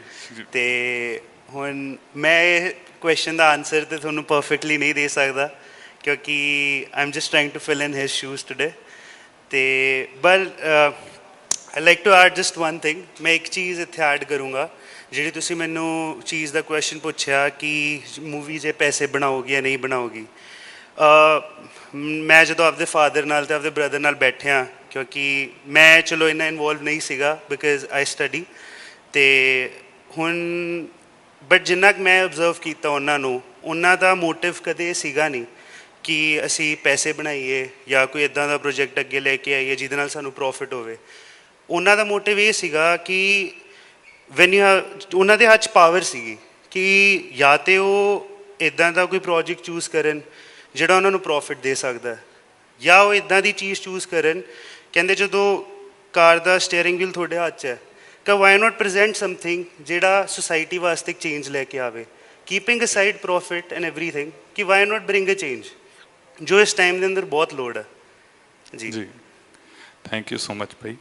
ਤੇ ਹੁਣ ਮੈਂ ਇਹ ਕੁਐਸਚਨ ਦਾ ਆਨਸਰ ਤੇ ਤੁਹਾਨੂੰ ਪਰਫੈਕਟਲੀ ਨਹੀਂ ਦੇ ਸਕਦਾ ਕਿਉਂਕਿ I am just trying to fill in his shoes today ਤੇ but I like to add just one thing ਮੈਂ ਇੱਕ ਚੀਜ਼ ਇੱਥੇ ਐਡ ਕਰੂੰਗਾ। ਜਿਹੜੀ ਤੁਸੀਂ ਮੈਨੂੰ ਚੀਜ਼ ਦਾ ਕੁਐਸਚਨ ਪੁੱਛਿਆ ਕਿ ਮੂਵੀ ਜੇ ਪੈਸੇ ਬਣਾਓਗੀ ਜਾਂ ਨਹੀਂ ਬਣਾਓਗੀ ਮੈਂ ਜਦੋਂ ਆਪਦੇ ਫਾਦਰ ਨਾਲ ਤੇ ਆਪਦੇ ਬ੍ਰਦਰ ਨਾਲ ਬੈਠਿਆ, ਕਿਉਂਕਿ ਮੈਂ ਚਲੋ ਇੰਨਾ ਇਨਵੋਲਵ ਨਹੀਂ ਸੀਗਾ ਬਿਕਾਜ਼ ਆਈ ਸਟੱਡੀ ਤੇ ਹੁਣ ਬਟ ਜਿੰਨਾ ਕੁ ਮੈਂ ਆਬਜ਼ਰਵ ਕੀਤਾ ਉਹਨਾਂ ਨੂੰ, ਉਹਨਾਂ ਦਾ ਮੋਟਿਵ ਕਦੇ ਸੀਗਾ ਨਹੀਂ ਕਿ ਅਸੀਂ ਪੈਸੇ ਬਣਾਈਏ ਜਾਂ ਕੋਈ ਇਦਾਂ ਦਾ ਪ੍ਰੋਜੈਕਟ ਅੱਗੇ ਲੈ ਕੇ ਆਈਏ ਜਿਹਦੇ ਨਾਲ ਸਾਨੂੰ ਪ੍ਰੋਫਿਟ ਹੋਵੇ। ਉਹਨਾਂ ਦਾ ਮੋਟਿਵ ਇਹ ਸੀਗਾ ਕਿ ਵੈਨ ਯੂ ਉਹਨਾਂ ਦੇ ਹੱਥ 'ਚ ਪਾਵਰ ਸੀਗੀ ਕਿ ਜਾਂ ਤੇ ਉਹ ਇਦਾਂ ਦਾ ਕੋਈ ਪ੍ਰੋਜੈਕਟ ਚੂਜ਼ ਕਰਨ ਜਿਹੜਾ ਉਹਨਾਂ ਨੂੰ ਪ੍ਰੋਫਿਟ ਦੇ ਸਕਦਾ ਹੈ ਜਾਂ ਉਹ ਇਦਾਂ ਦੀ ਚੀਜ਼ ਚੂਜ਼ ਕਰਨ ਕਹਿੰਦੇ ਜਦੋਂ ਕਾਰ ਦਾ ਸਟੀਅਰਿੰਗ ਵੀਲ ਤੁਹਾਡੇ ਹੱਥ 'ਚ ਹੈ ਕਿ ਵਾਈ ਨਾਟ ਪ੍ਰੈਜ਼ੈਂਟ ਸਮਥਿੰਗ ਜਿਹੜਾ ਸੁਸਾਇਟੀ ਵਾਸਤੇ ਇੱਕ ਚੇਂਜ ਲੈ ਕੇ ਆਵੇ keeping aside profit and everything ਕਿ why not bring a change ਜੋ ਇਸ ਟਾਈਮ ਦੇ ਅੰਦਰ ਬਹੁਤ ਲੋੜ ਹੈ ਜੀ ਜੀ ਥੈਂਕ ਯੂ ਸੋ ਮਚ ਭਾਈ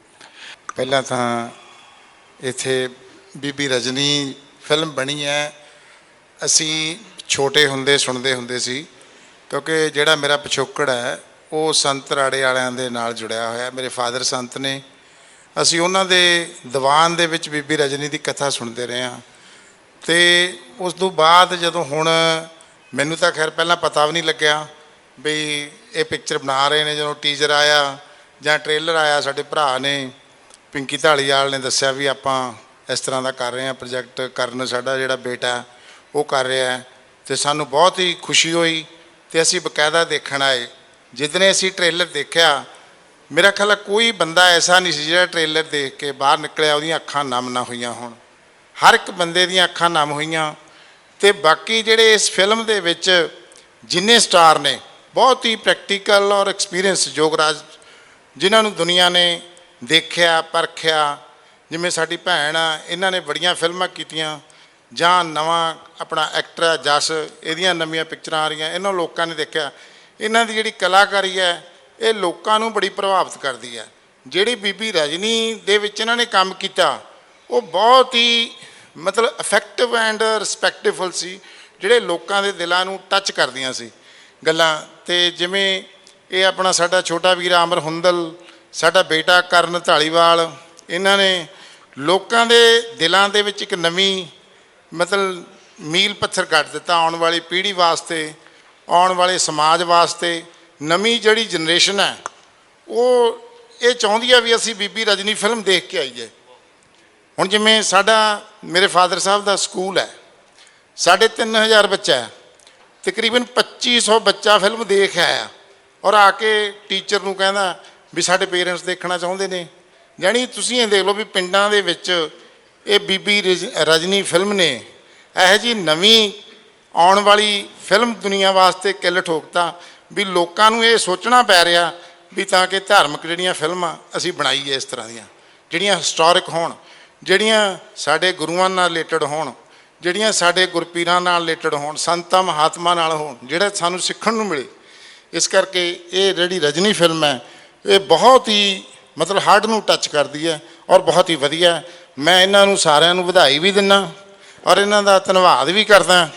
ਪਹਿਲਾਂ ਤਾਂ ਇੱਥੇ ਬੀਬੀ ਰਜਨੀ ਫਿਲਮ ਬਣੀ ਹੈ। ਅਸੀਂ ਛੋਟੇ ਹੁੰਦੇ ਸੁਣਦੇ ਹੁੰਦੇ ਸੀ, ਕਿਉਂਕਿ ਜਿਹੜਾ ਮੇਰਾ ਪਿਛੋਕੜ ਹੈ, ਉਹ ਸੰਤ ਰਾੜੇ ਵਾਲਿਆਂ ਦੇ ਨਾਲ ਜੁੜਿਆ ਹੋਇਆ ਮੇਰੇ ਫਾਦਰ ਸੰਤ ਨੇ। ਅਸੀਂ ਉਹਨਾਂ ਦੇ ਦੀਵਾਨ ਦੇ ਵਿੱਚ ਬੀਬੀ ਰਜਨੀ ਦੀ ਕਥਾ ਸੁਣਦੇ ਰਹੇ ਹਾਂ। ਤੇ ਉਸ ਤੋਂ ਬਾਅਦ ਜਦੋਂ ਹੁਣ ਮੈਨੂੰ ਤਾਂ ਖੈਰ ਪਹਿਲਾਂ ਪਤਾ ਵੀ ਨਹੀਂ ਲੱਗਿਆ ਵੀ ਇਹ ਪਿਕਚਰ ਬਣਾ ਰਹੇ ਨੇ, ਜਦੋਂ ਟੀਜ਼ਰ ਆਇਆ ਜਾਂ ਟ੍ਰੇਲਰ ਆਇਆ, ਸਾਡੇ ਭਰਾ ਨੇ ਪਿੰਕੀ ਢਾਲੀਵਾਲ ਨੇ ਦੱਸਿਆ ਵੀ ਆਪਾਂ ਇਸ ਤਰ੍ਹਾਂ ਦਾ ਕਰ ਰਹੇ ਹਾਂ ਪ੍ਰੋਜੈਕਟ ਕਰਨ ਸਾਡਾ ਜਿਹੜਾ ਬੇਟਾ, ਉਹ ਕਰ ਰਿਹਾ ਹੈ ਤੇ ਸਾਨੂੰ ਬਹੁਤ ਹੀ ਖੁਸ਼ੀ ਹੋਈ ਤੇ ਅਸੀਂ ਬਕਾਇਦਾ ਦੇਖਣ ਆਏ। ਜਿੱਦਨੇ ਅਸੀਂ ਟ੍ਰੇਲਰ ਦੇਖਿਆ, ਮੇਰਾ ਖਿਆਲ ਕੋਈ ਬੰਦਾ ਐਸਾ ਨਹੀਂ ਸੀ ਜਿਹੜਾ ਟ੍ਰੇਲਰ ਦੇਖ ਕੇ ਬਾਹਰ ਨਿਕਲਿਆ, ਉਹਦੀਆਂ ਅੱਖਾਂ ਨਮ ਨਾ ਹੋਈਆਂ ਹੋਣ। ਹਰ ਇੱਕ ਬੰਦੇ ਦੀਆਂ ਅੱਖਾਂ ਨਮ ਹੋਈਆਂ ਤੇ ਬਾਕੀ ਜਿਹੜੇ ਇਸ ਫਿਲਮ ਦੇ ਵਿੱਚ ਜਿੰਨੇ ਸਟਾਰ ਨੇ, ਬਹੁਤ ਹੀ ਪ੍ਰੈਕਟੀਕਲ ਔਰ ਐਕਸਪੀਰੀਅੰਸ ਯੋਗਰਾਜ, ਜਿਨ੍ਹਾਂ ਨੂੰ ਦੁਨੀਆ ਨੇ ਦੇਖਿਆ, ਪਰਖਿਆ ਜਿਵੇਂ ਸਾਡੀ ਭੈਣ ਆ, ਇਹਨਾਂ ਨੇ ਬੜੀਆਂ ਫਿਲਮਾਂ ਕੀਤੀਆਂ, ਜਾਂ ਨਵਾਂ ਆਪਣਾ ਐਕਟਰ ਆ, ਜਸ, ਇਹਦੀਆਂ ਨਵੀਆਂ ਪਿਕਚਰਾਂ ਆ ਰਹੀਆਂ, ਇਹਨਾਂ ਲੋਕਾਂ ਨੇ ਦੇਖਿਆ। ਇਹਨਾਂ ਦੀ ਜਿਹੜੀ ਕਲਾਕਾਰੀ ਹੈ, ਇਹ ਲੋਕਾਂ ਨੂੰ ਬੜੀ ਪ੍ਰਭਾਵਿਤ ਕਰਦੀ ਹੈ। ਜਿਹੜੀ ਬੀਬੀ ਰਜਨੀ ਦੇ ਵਿੱਚ ਇਹਨਾਂ ਨੇ ਕੰਮ ਕੀਤਾ, ਉਹ ਬਹੁਤ ਹੀ ਮਤਲਬ ਇਫੈਕਟਿਵ ਐਂਡ ਰਿਸਪੈਕਟਫੁਲ ਸੀ, ਜਿਹੜੇ ਲੋਕਾਂ ਦੇ ਦਿਲਾਂ ਨੂੰ ਟੱਚ ਕਰਦੀਆਂ ਸੀ ਗੱਲਾਂ। ਤੇ ਜਿਵੇਂ ਇਹ ਆਪਣਾ ਸਾਡਾ ਛੋਟਾ ਵੀਰ ਅਮਰ ਹੁੰਦਲ ਸਾਡਾ ਬੇਟਾ ਕਰਨ ਢਾਲੀਵਾਲ ਇਹਨਾਂ ਨੇ ਲੋਕਾਂ ਦੇ ਦਿਲਾਂ ਦੇ ਵਿੱਚ ਇੱਕ ਨਵੀਂ, ਮਤਲਬ ਮੀਲ ਪੱਥਰ ਕੱਢ ਦਿੱਤਾ ਆਉਣ ਵਾਲੀ ਪੀੜ੍ਹੀ ਵਾਸਤੇ, ਆਉਣ ਵਾਲੇ ਸਮਾਜ ਵਾਸਤੇ। ਨਵੀਂ ਜਿਹੜੀ ਜਨਰੇਸ਼ਨ ਹੈ, ਉਹ ਇਹ ਚਾਹੁੰਦੀ ਆ ਵੀ ਅਸੀਂ ਬੀਬੀ ਰਜਨੀ ਫਿਲਮ ਦੇਖ ਕੇ ਆਈਏ। ਹੁਣ ਜਿਵੇਂ ਸਾਡਾ, ਮੇਰੇ ਫਾਦਰ ਸਾਹਿਬ ਦਾ ਸਕੂਲ ਹੈ ਸਾਡੇ ਤਿੰਨ ਹਜ਼ਾਰ ਬੱਚਾ ਹੈ, ਤਕਰੀਬਨ 2500 ਬੱਚਾ ਫਿਲਮ ਦੇਖ ਆਇਆ। ਔਰ ਆ ਕੇ ਟੀਚਰ ਨੂੰ ਕਹਿੰਦਾ ਵੀ ਸਾਡੇ ਪੇਰੈਂਟਸ ਦੇਖਣਾ ਚਾਹੁੰਦੇ ਨੇ। ਯਾਨੀ ਤੁਸੀਂ ਇਹ ਦੇਖ ਲਓ ਵੀ ਪਿੰਡਾਂ ਦੇ ਵਿੱਚ ਇਹ ਬੀਬੀ ਰਜ- ਰਜਨੀ ਫਿਲਮ ਨੇ ਇਹੋ ਜੀ ਨਵੀਂ ਆਉਣ ਵਾਲੀ ਫਿਲਮ ਦੁਨੀਆ ਵਾਸਤੇ ਕਿੱਲ ਠੋਕਤਾ ਵੀ ਲੋਕਾਂ ਨੂੰ ਇਹ ਸੋਚਣਾ ਪੈ ਰਿਹਾ ਵੀ ਤਾਂ ਕਿ ਧਾਰਮਿਕ ਜਿਹੜੀਆਂ ਫਿਲਮਾਂ ਅਸੀਂ ਬਣਾਈਏ ਇਸ ਤਰ੍ਹਾਂ ਦੀਆਂ, ਜਿਹੜੀਆਂ ਹਿਸਟੋਰਿਕ ਹੋਣ, ਜਿਹੜੀਆਂ ਸਾਡੇ ਗੁਰੂਆਂ ਨਾਲ ਰਿਲੇਟਡ ਹੋਣ, ਜਿਹੜੀਆਂ ਸਾਡੇ ਗੁਰਪੀਰਾਂ ਨਾਲ ਰਿਲੇਟਡ ਹੋਣ, ਸੰਤਾਂ ਮਹਾਤਮਾ ਨਾਲ ਹੋਣ, ਜਿਹੜਾ ਸਾਨੂੰ ਸਿੱਖਣ ਨੂੰ ਮਿਲੇ। ਇਸ ਕਰਕੇ ਇਹ ਜਿਹੜੀ ਰਜਨੀ ਫਿਲਮ ਹੈ, ਇਹ ਬਹੁਤ ਹੀ ਮਤਲਬ ਹਾਰਟ ਨੂੰ ਟੱਚ ਕਰਦੀ ਹੈ ਔਰ ਬਹੁਤ ਹੀ ਵਧੀਆ ਮੈਂ ਇਹਨਾਂ ਨੂੰ ਸਾਰਿਆਂ ਨੂੰ ਵਧਾਈ ਵੀ ਦਿੰਦਾ ਔਰ ਇਹਨਾਂ ਦਾ ਧੰਨਵਾਦ ਵੀ ਕਰਦਾ।